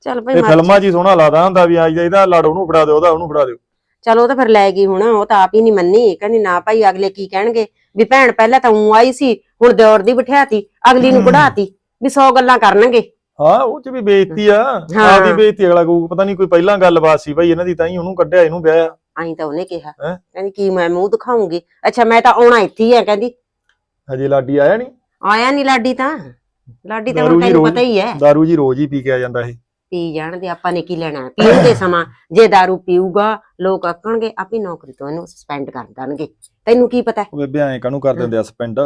ਚੱਲ ਭਾਈ ਇਹ ਫਿਲਮਾਂ 'ਚ ਹੀ ਸੋਹਣਾ ਲੱਗਦਾ ਹੁੰਦਾ ਵੀ ਅੱਜ ਇਹਦਾ ਲੜ ਉਹਨੂੰ ਫੜਾ ਦਿਓ ਉਹਦਾ ਉਹਨੂੰ ਫੜਾ ਦਿਓ। ਚੱਲ ਉਹ ਤਾਂ ਫਿਰ ਲੈ ਗਈ ਹੁਣ ਉਹ ਤਾਂ ਆਪ ਹੀ ਨਹੀਂ ਮੰਨੀ ਕਹਿੰਦੀ ਨਾ ਭਾਈ ਅਗਲੇ ਕੀ ਕਹਿਣਗੇ? ਵੀ ਭੈਣ ਪਹਿਲਾਂ ਤਾਂ ਉਂ ਆਈ ਸੀ ਹੁਣ ਦਿਓਰ ਦੀ ਬਿਠਾਤੀ ਅਗਲੀ ਨੂੰ ਕਢਾਤੀ ਵੀ 100 ਗੱਲਾਂ ਕਰਨਗੇ। ਹਾਂ ਉਹ 'ਚ ਵੀ ਬੇਇੱਜ਼ਤੀ ਆ। ਹਾਂ। ਆਪਦੀ ਬੇਇੱਜ਼ਤੀ ਅਗਲਾ ਕਹੂ ਪਤਾ ਨਹੀਂ ਕੋਈ ਪਹਿਲਾਂ ਗੱਲਬਾਤ ਸੀ ਭਾਈ ਇਹਨਾਂ ਦੀ ਤਾਂ ਹੀ ਉਹਨੂੰ ਕੱਢਿਆ ਇਹਨੂੰ ਵਿਆਹਿਆ। ਆਈ ਤਾਂ ਉਹਨੇ ਕਿਹਾ। ਹੈਂ? ਕਹਿੰਦੀ ਕੀ ਮੈਂ ਮੂੰਹ ਦਿਖਾਉਂਗੀ? ਅੱਛਾ ਮੈਂ ਤਾਂ ਆਉਣਾ ਇੱਥੇ ਹੀ ਆ ਕਹਿੰਦੀ। ਹਜੇ ਲਾਡੀ ਆਇਆ ਨਹੀਂ ਆਇਆ ਨਹੀਂ ਲਾਡੀ ਤਾਂ। ਲਾਡੀ ਤਾਂ ਦਾਰੂ ਹੁਣ ਜੀ ਤੈਨੂੰ ਰੋਜ਼- ਪਤਾ ਹੀ ਹੈ ਦਾਰੂ ਜੀ ਰੋਜ਼ ਹੀ ਪੀ ਕੇ ਆ ਜਾਂਦਾ ਇਹ। ਪੀ ਜਾਣਦੇ ਆਪਾਂ ਨੇ ਕੀ ਲੈਣਾ? ਪੀਉਂਦੇ ਸਮਾਂ? ਜੇ दारू ਪੀਊਗਾ ਲੋਕ ਆਖਣਗੇ ਆਪੀ ਨੌਕਰੀ ਤੋਂ ਇਹਨੂੰ ਸਸਪੈਂਡ ਕਰ ਦੇਣਗੇ। ਤੈਨੂੰ ਕੀ ਪਤਾ? ਉਹ ਬੇਬੇ ਐਂ ਕਾਹਨੂੰ ਕਰ ਦਿੰਦੇ ਆ ਸਪੈਂਡ